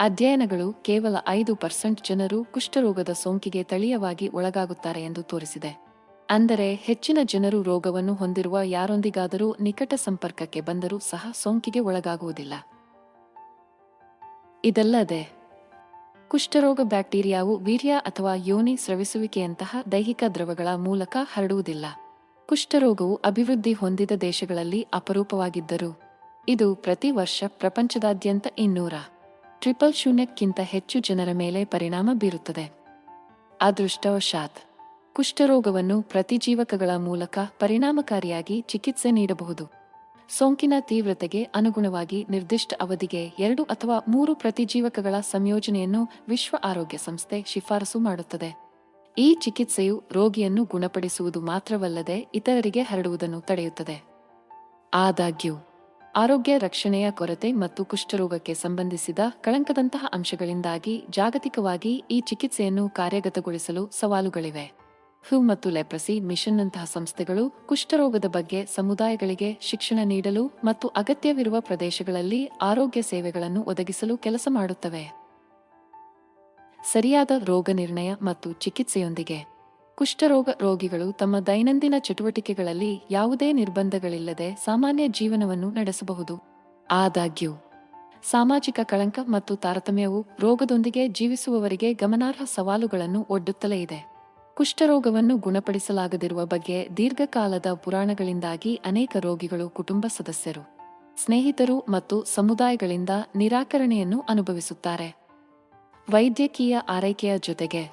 ಅಧ್ಯಯನಗಳು ಕೇವಲ ಐದು ಪರ್ಸೆಂಟ್ ಜನರು ಕುಷ್ಠರೋಗದ ಸೋಂಕಿಗೆ ತಳೀಯವಾಗಿ ಒಳಗಾಗುತ್ತಾರೆ ಎಂದು ತೋರಿಸಿದೆ. ಅಂದರೆ ಹೆಚ್ಚಿನ ಜನರು ರೋಗವನ್ನು ಹೊಂದಿರುವ ಯಾರೊಂದಿಗಾದರೂ ನಿಕಟ ಸಂಪರ್ಕಕ್ಕೆ ಬಂದರೂ ಸಹ ಸೋಂಕಿಗೆ ಒಳಗಾಗುವುದಿಲ್ಲ. ಇದಲ್ಲದೆ ಕುಷ್ಠರೋಗ, ಬ್ಯಾಕ್ಟೀರಿಯಾವು ವೀರ್ಯ ಅಥವಾ ಯೋನಿ ಸ್ರವಿಸುವಿಕೆಯಂತಹ ದೈಹಿಕ ದ್ರವಗಳ ಮೂಲಕ ಹರಡುವುದಿಲ್ಲ. ಕುಷ್ಠರೋಗವು ಅಭಿವೃದ್ಧಿ ಹೊಂದಿದ ದೇಶಗಳಲ್ಲಿ ಅಪರೂಪವಾಗಿದ್ದರು, ಇದು ಪ್ರತಿ ವರ್ಷ ಪ್ರಪಂಚದಾದ್ಯಂತ ಇನ್ನೂರ ಟ್ರಿಪಲ್ ಶೂನ್ಯಕ್ಕಿಂತ ಹೆಚ್ಚು ಜನರ ಮೇಲೆ ಪರಿಣಾಮ ಬೀರುತ್ತದೆ. ಅದೃಷ್ಟವಶಾತ್, ಕುಷ್ಠರೋಗವನ್ನು ಪ್ರತಿಜೀವಕಗಳ ಮೂಲಕ ಪರಿಣಾಮಕಾರಿಯಾಗಿ ಚಿಕಿತ್ಸೆ ನೀಡಬಹುದು. ಸೋಂಕಿನ ತೀವ್ರತೆಗೆ ಅನುಗುಣವಾಗಿ ನಿರ್ದಿಷ್ಟ ಅವಧಿಗೆ ಎರಡು ಅಥವಾ ಮೂರು ಪ್ರತಿಜೀವಕಗಳ ಸಂಯೋಜನೆಯನ್ನು ವಿಶ್ವ ಆರೋಗ್ಯ ಸಂಸ್ಥೆ ಶಿಫಾರಸು ಮಾಡುತ್ತದೆ. ಈ ಚಿಕಿತ್ಸೆಯು ರೋಗಿಯನ್ನು ಗುಣಪಡಿಸುವುದು ಮಾತ್ರವಲ್ಲದೆ ಇತರರಿಗೆ ಹರಡುವುದನ್ನು ತಡೆಯುತ್ತದೆ. ಆದಾಗ್ಯೂ, ಆರೋಗ್ಯ ರಕ್ಷಣೆಯ ಕೊರತೆ ಮತ್ತು ಕುಷ್ಠರೋಗಕ್ಕೆ ಸಂಬಂಧಿಸಿದ ಕಳಂಕದಂತಹ ಅಂಶಗಳಿಂದಾಗಿ ಜಾಗತಿಕವಾಗಿ ಈ ಚಿಕಿತ್ಸೆಯನ್ನು ಕಾರ್ಯಗತಗೊಳಿಸಲು ಸವಾಲುಗಳಿವೆ. ಹ್ಯೂ ಮತ್ತು ಲೆಪ್ರಸಿ, ಮಿಷನ್ನಂತಹ ಸಂಸ್ಥೆಗಳು ಕುಷ್ಠರೋಗದ ಬಗ್ಗೆ ಸಮುದಾಯಗಳಿಗೆ ಶಿಕ್ಷಣ ನೀಡಲು ಮತ್ತು ಅಗತ್ಯವಿರುವ ಪ್ರದೇಶಗಳಲ್ಲಿ ಆರೋಗ್ಯ ಸೇವೆಗಳನ್ನು ಒದಗಿಸಲು ಕೆಲಸ ಮಾಡುತ್ತವೆ. ಸರಿಯಾದ ರೋಗ ನಿರ್ಣಯ ಮತ್ತು ಚಿಕಿತ್ಸೆಯೊಂದಿಗೆ. ಕುಷ್ಠರೋಗ ರೋಗಿಗಳು ತಮ್ಮ ದೈನಂದಿನ ಚಟುವಟಿಕೆಗಳಲ್ಲಿ ಯಾವುದೇ ನಿರ್ಬಂಧಗಳಿಲ್ಲದೆ ಸಾಮಾನ್ಯ ಜೀವನವನ್ನು ನಡೆಸಬಹುದು. ಆದಾಗ್ಯೂ, ಸಾಮಾಜಿಕ ಕಳಂಕ ಮತ್ತು ತಾರತಮ್ಯವು ರೋಗದೊಂದಿಗೆ ಜೀವಿಸುವವರಿಗೆ ಗಮನಾರ್ಹ ಸವಾಲುಗಳನ್ನು ಒಡ್ಡುತ್ತಲೇ ಇದೆ. ಕುಷ್ಠರೋಗವನ್ನು ಗುಣಪಡಿಸಲಾಗದಿರುವ ಬಗ್ಗೆ ದೀರ್ಘಕಾಲದ ಪುರಾಣಗಳಿಂದಾಗಿ ಅನೇಕ ರೋಗಿಗಳು ಕುಟುಂಬ ಸದಸ್ಯರು, ಸ್ನೇಹಿತರು ಮತ್ತು ಸಮುದಾಯಗಳಿಂದ ನಿರಾಕರಣೆಯನ್ನು ಅನುಭವಿಸುತ್ತಾರೆ. ವೈದ್ಯಕೀಯ ಆರೈಕೆಯ ಜೊತೆಗೆ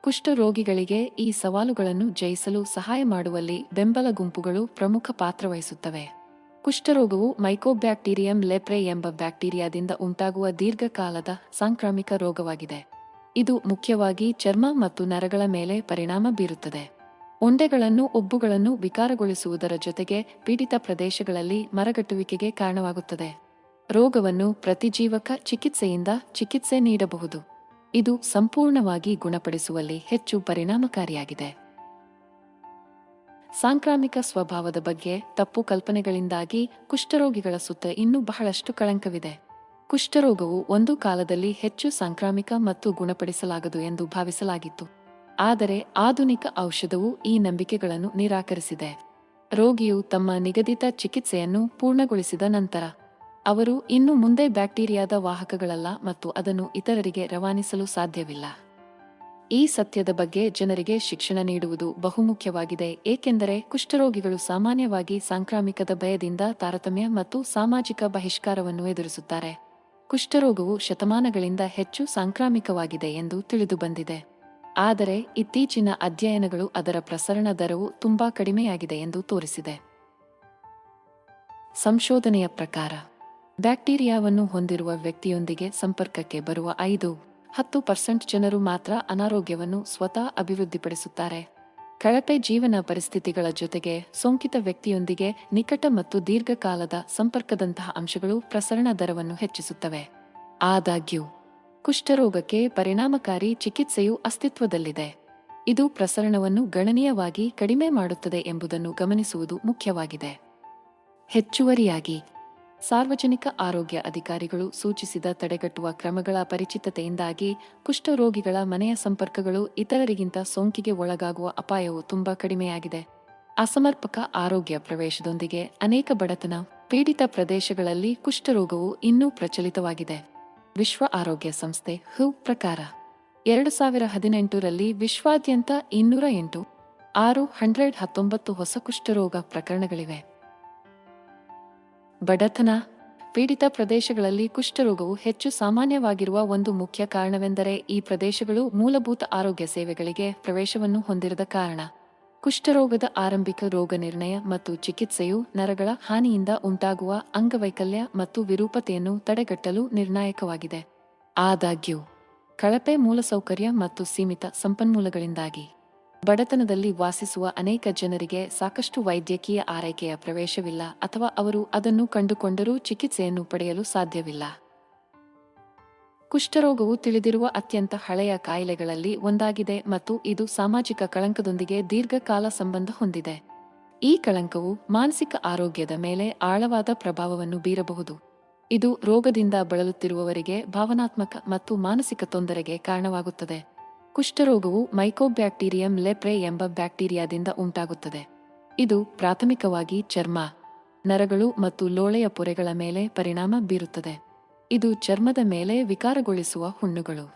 ಕುಷ್ಠರೋಗಿಗಳಿಗೆ ಈ ಸವಾಲುಗಳನ್ನು ಜಯಿಸಲು ಸಹಾಯ ಮಾಡುವಲ್ಲಿ ಬೆಂಬಲ ಗುಂಪುಗಳು ಪ್ರಮುಖ ಪಾತ್ರ ವಹಿಸುತ್ತವೆ. ಕುಷ್ಠರೋಗವು ಮೈಕೋಬ್ಯಾಕ್ಟೀರಿಯಂ ಲೆಪ್ರೆ ಎಂಬ ಬ್ಯಾಕ್ಟೀರಿಯಾದಿಂದ ಉಂಟಾಗುವ ದೀರ್ಘಕಾಲದ ಸಾಂಕ್ರಾಮಿಕ ರೋಗವಾಗಿದೆ. ಇದು ಮುಖ್ಯವಾಗಿ ಚರ್ಮ ಮತ್ತು ನರಗಳ ಮೇಲೆ ಪರಿಣಾಮ ಬೀರುತ್ತದೆ. ಉಂಡೆಗಳನ್ನು ಒಬ್ಬುಗಳನ್ನು ವಿಕಾರಗೊಳಿಸುವುದರ ಜೊತೆಗೆ ಪೀಡಿತ ಪ್ರದೇಶಗಳಲ್ಲಿ ಮರಗಟ್ಟುವಿಕೆಗೆ ಕಾರಣವಾಗುತ್ತದೆ. ರೋಗವನ್ನು ಪ್ರತಿಜೀವಕ ಚಿಕಿತ್ಸೆಯಿಂದ ಚಿಕಿತ್ಸೆ ನೀಡಬಹುದು. ಇದು ಸಂಪೂರ್ಣವಾಗಿ ಗುಣಪಡಿಸುವಲ್ಲಿ ಹೆಚ್ಚು ಪರಿಣಾಮಕಾರಿಯಾಗಿದೆ. ಸಾಂಕ್ರಾಮಿಕ ಸ್ವಭಾವದ ಬಗ್ಗೆ ತಪ್ಪು ಕಲ್ಪನೆಗಳಿಂದಾಗಿ ಕುಷ್ಠರೋಗಿಗಳ ಸುತ್ತ ಇನ್ನೂ ಬಹಳಷ್ಟು ಕಳಂಕವಿದೆ. ಕುಷ್ಠರೋಗವು ಒಂದು ಕಾಲದಲ್ಲಿ ಹೆಚ್ಚು ಸಾಂಕ್ರಾಮಿಕ ಮತ್ತು ಗುಣಪಡಿಸಲಾಗದು ಎಂದು ಭಾವಿಸಲಾಗಿತ್ತು. ಆದರೆ ಆಧುನಿಕ ಔಷಧವು ಈ ನಂಬಿಕೆಗಳನ್ನು ನಿರಾಕರಿಸಿದೆ. ರೋಗಿಯು ತಮ್ಮ ನಿಗದಿತ ಚಿಕಿತ್ಸೆಯನ್ನು ಪೂರ್ಣಗೊಳಿಸಿದ ನಂತರ, ಅವರು ಇನ್ನು ಮುಂದೆ ಬ್ಯಾಕ್ಟೀರಿಯಾದ ವಾಹಕಗಳಲ್ಲ ಮತ್ತು ಅದನ್ನು ಇತರರಿಗೆ ರವಾನಿಸಲು ಸಾಧ್ಯವಿಲ್ಲ. ಈ ಸತ್ಯದ ಬಗ್ಗೆ ಜನರಿಗೆ ಶಿಕ್ಷಣ ನೀಡುವುದು ಬಹುಮುಖ್ಯವಾಗಿದೆ, ಏಕೆಂದರೆ ಕುಷ್ಠರೋಗಿಗಳು ಸಾಮಾನ್ಯವಾಗಿ ಸಾಂಕ್ರಾಮಿಕದ ಭಯದಿಂದ ತಾರತಮ್ಯ ಮತ್ತು ಸಾಮಾಜಿಕ ಬಹಿಷ್ಕಾರವನ್ನು ಎದುರಿಸುತ್ತಾರೆ. ಕುಷ್ಠರೋಗವು ಶತಮಾನಗಳಿಂದ ಹೆಚ್ಚು ಸಾಂಕ್ರಾಮಿಕವಾಗಿದೆ ಎಂದು ತಿಳಿದುಬಂದಿದೆ ಆದರೆ ಇತ್ತೀಚಿನ ಅಧ್ಯಯನಗಳು ಅದರ ಪ್ರಸರಣ ದರವು ತುಂಬಾ ಕಡಿಮೆಯಾಗಿದೆ ಎಂದು ತೋರಿಸಿದೆ. ಸಂಶೋಧನೆಯ ಪ್ರಕಾರ, ಬ್ಯಾಕ್ಟೀರಿಯಾವನ್ನು ಹೊಂದಿರುವ ವ್ಯಕ್ತಿಯೊಂದಿಗೆ ಸಂಪರ್ಕಕ್ಕೆ ಬರುವ ಐದು ಹತ್ತು ಪರ್ಸೆಂಟ್ ಜನರು ಮಾತ್ರ ಅನಾರೋಗ್ಯವನ್ನು ಸ್ವತಃ ಅಭಿವೃದ್ಧಿಪಡಿಸುತ್ತಾರೆ. ಕಳಪೆ ಜೀವನ ಪರಿಸ್ಥಿತಿಗಳ ಜೊತೆಗೆ ಸೋಂಕಿತ ವ್ಯಕ್ತಿಯೊಂದಿಗೆ ನಿಕಟ ಮತ್ತು ದೀರ್ಘಕಾಲದ ಸಂಪರ್ಕದಂತಹ ಅಂಶಗಳು ಪ್ರಸರಣ ದರವನ್ನು ಹೆಚ್ಚಿಸುತ್ತವೆ. ಆದಾಗ್ಯೂ, ಕುಷ್ಠರೋಗಕ್ಕೆ ಪರಿಣಾಮಕಾರಿ ಚಿಕಿತ್ಸೆಯು ಅಸ್ತಿತ್ವದಲ್ಲಿದೆ. ಇದು ಪ್ರಸರಣವನ್ನು ಗಣನೀಯವಾಗಿ ಕಡಿಮೆ ಮಾಡುತ್ತದೆ ಎಂಬುದನ್ನು ಗಮನಿಸುವುದು ಮುಖ್ಯವಾಗಿದೆ. ಹೆಚ್ಚುವರಿಯಾಗಿ ಸಾರ್ವಜನಿಕ ಆರೋಗ್ಯ ಅಧಿಕಾರಿಗಳು ಸೂಚಿಸಿದ ತಡೆಗಟ್ಟುವ ಕ್ರಮಗಳ ಪರಿಚಿತತೆಯಿಂದಾಗಿ ಕುಷ್ಠರೋಗಿಗಳ ಮನೆಯ ಸಂಪರ್ಕಗಳು ಇತರರಿಗಿಂತ ಸೋಂಕಿಗೆ ಒಳಗಾಗುವ ಅಪಾಯವು ತುಂಬಾ ಕಡಿಮೆಯಾಗಿದೆ. ಅಸಮರ್ಪಕ ಆರೋಗ್ಯ ಪ್ರವೇಶದೊಂದಿಗೆ ಅನೇಕ ಬಡತನ ಪೀಡಿತ ಪ್ರದೇಶಗಳಲ್ಲಿ ಕುಷ್ಠರೋಗವು ಇನ್ನೂ ಪ್ರಚಲಿತವಾಗಿದೆ. ವಿಶ್ವ ಆರೋಗ್ಯ ಸಂಸ್ಥೆ ಹು ಪ್ರಕಾರ ಎರಡು ಸಾವಿರ ಹದಿನೆಂಟರಲ್ಲಿ ವಿಶ್ವಾದ್ಯಂತ ಇನ್ನೂರ ಎಂಟು, ಆರು ಹಂಡ್ರೆಡ್ ಹತ್ತೊಂಬತ್ತು ಹೊಸ ಕುಷ್ಠರೋಗ ಪ್ರಕರಣಗಳಿವೆ. ಬಡತನ ಪೀಡಿತ ಪ್ರದೇಶಗಳಲ್ಲಿ ಕುಷ್ಠರೋಗವು ಹೆಚ್ಚು ಸಾಮಾನ್ಯವಾಗಿರುವ ಒಂದು ಮುಖ್ಯ ಕಾರಣವೆಂದರೆ ಈ ಪ್ರದೇಶಗಳು ಮೂಲಭೂತ ಆರೋಗ್ಯ ಸೇವೆಗಳಿಗೆ ಪ್ರವೇಶವನ್ನು ಹೊಂದಿರದ ಕಾರಣ. ಕುಷ್ಠರೋಗದ ಆರಂಭಿಕ ರೋಗ ನಿರ್ಣಯ ಮತ್ತು ಚಿಕಿತ್ಸೆಯು ನರಗಳ ಹಾನಿಯಿಂದ ಉಂಟಾಗುವ ಅಂಗವೈಕಲ್ಯ ಮತ್ತು ವಿರೂಪತೆಯನ್ನು ತಡೆಗಟ್ಟಲು ನಿರ್ಣಾಯಕವಾಗಿದೆ. ಆದಾಗ್ಯೂ, ಕಳಪೆ ಮೂಲಸೌಕರ್ಯ ಮತ್ತು ಸೀಮಿತ ಸಂಪನ್ಮೂಲಗಳಿಂದಾಗಿ ಬಡತನದಲ್ಲಿ ವಾಸಿಸುವ ಅನೇಕ ಜನರಿಗೆ ಸಾಕಷ್ಟು ವೈದ್ಯಕೀಯ ಆರೈಕೆಯ ಪ್ರವೇಶವಿಲ್ಲ ಅಥವಾ ಅವರು ಅದನ್ನು ಕಂಡುಕೊಂಡರೂ ಚಿಕಿತ್ಸೆಯನ್ನು ಪಡೆಯಲು ಸಾಧ್ಯವಿಲ್ಲ. ಕುಷ್ಠರೋಗವು ತಿಳಿದಿರುವ ಅತ್ಯಂತ ಹಳೆಯ ಕಾಯಿಲೆಗಳಲ್ಲಿ ಒಂದಾಗಿದೆ ಮತ್ತು ಇದು ಸಾಮಾಜಿಕ ಕಳಂಕದೊಂದಿಗೆ ದೀರ್ಘಕಾಲ ಸಂಬಂಧ ಹೊಂದಿದೆ. ಈ ಕಳಂಕವು ಮಾನಸಿಕ ಆರೋಗ್ಯದ ಮೇಲೆ ಆಳವಾದ ಪ್ರಭಾವವನ್ನು ಬೀರಬಹುದು. ಇದು ರೋಗದಿಂದ ಬಳಲುತ್ತಿರುವವರಿಗೆ ಭಾವನಾತ್ಮಕ ಮತ್ತು ಮಾನಸಿಕ ತೊಂದರೆಗೆ ಕಾರಣವಾಗುತ್ತದೆ. ಕುಷ್ಠರೋಗವು ಮೈಕೋಬ್ಯಾಕ್ಟೀರಿಯಂ ಲೆಪ್ರೆ ಎಂಬ ಬ್ಯಾಕ್ಟೀರಿಯಾದಿಂದ ಉಂಟಾಗುತ್ತದೆ. ಇದು ಪ್ರಾಥಮಿಕವಾಗಿ ಚರ್ಮ, ನರಗಳು ಮತ್ತು ಲೋಳೆಯ ಪೊರೆಗಳ ಮೇಲೆ ಪರಿಣಾಮ ಬೀರುತ್ತದೆ. ಇದು ಚರ್ಮದ ಮೇಲೆ ವಿಕಾರಗೊಳಿಸುವ ಹುಣ್ಣುಗಳು,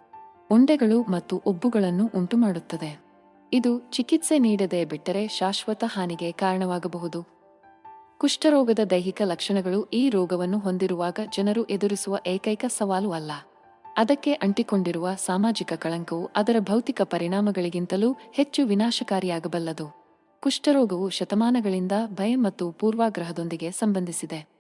ಉಂಡೆಗಳು ಮತ್ತು ಉಬ್ಬುಗಳನ್ನು ಉಂಟುಮಾಡುತ್ತದೆ. ಇದು ಚಿಕಿತ್ಸೆ ನೀಡದೆ ಬಿಟ್ಟರೆ ಶಾಶ್ವತ ಹಾನಿಗೆ ಕಾರಣವಾಗಬಹುದು. ಕುಷ್ಠರೋಗದ ದೈಹಿಕ ಲಕ್ಷಣಗಳು ಈ ರೋಗವನ್ನು ಹೊಂದಿರುವಾಗ ಜನರು ಎದುರಿಸುವ ಏಕೈಕ ಸವಾಲು ಅಲ್ಲ. ಅದಕ್ಕೆ ಅಂಟಿಕೊಂಡಿರುವ ಸಾಮಾಜಿಕ ಕಳಂಕವು ಅದರ ಭೌತಿಕ ಪರಿಣಾಮಗಳಿಗಿಂತಲೂ ಹೆಚ್ಚು ವಿನಾಶಕಾರಿಯಾಗಬಲ್ಲದು. ಕುಷ್ಠರೋಗವು ಶತಮಾನಗಳಿಂದ ಭಯ ಮತ್ತು ಪೂರ್ವಾಗ್ರಹದೊಂದಿಗೆ ಸಂಬಂಧಿಸಿದೆ.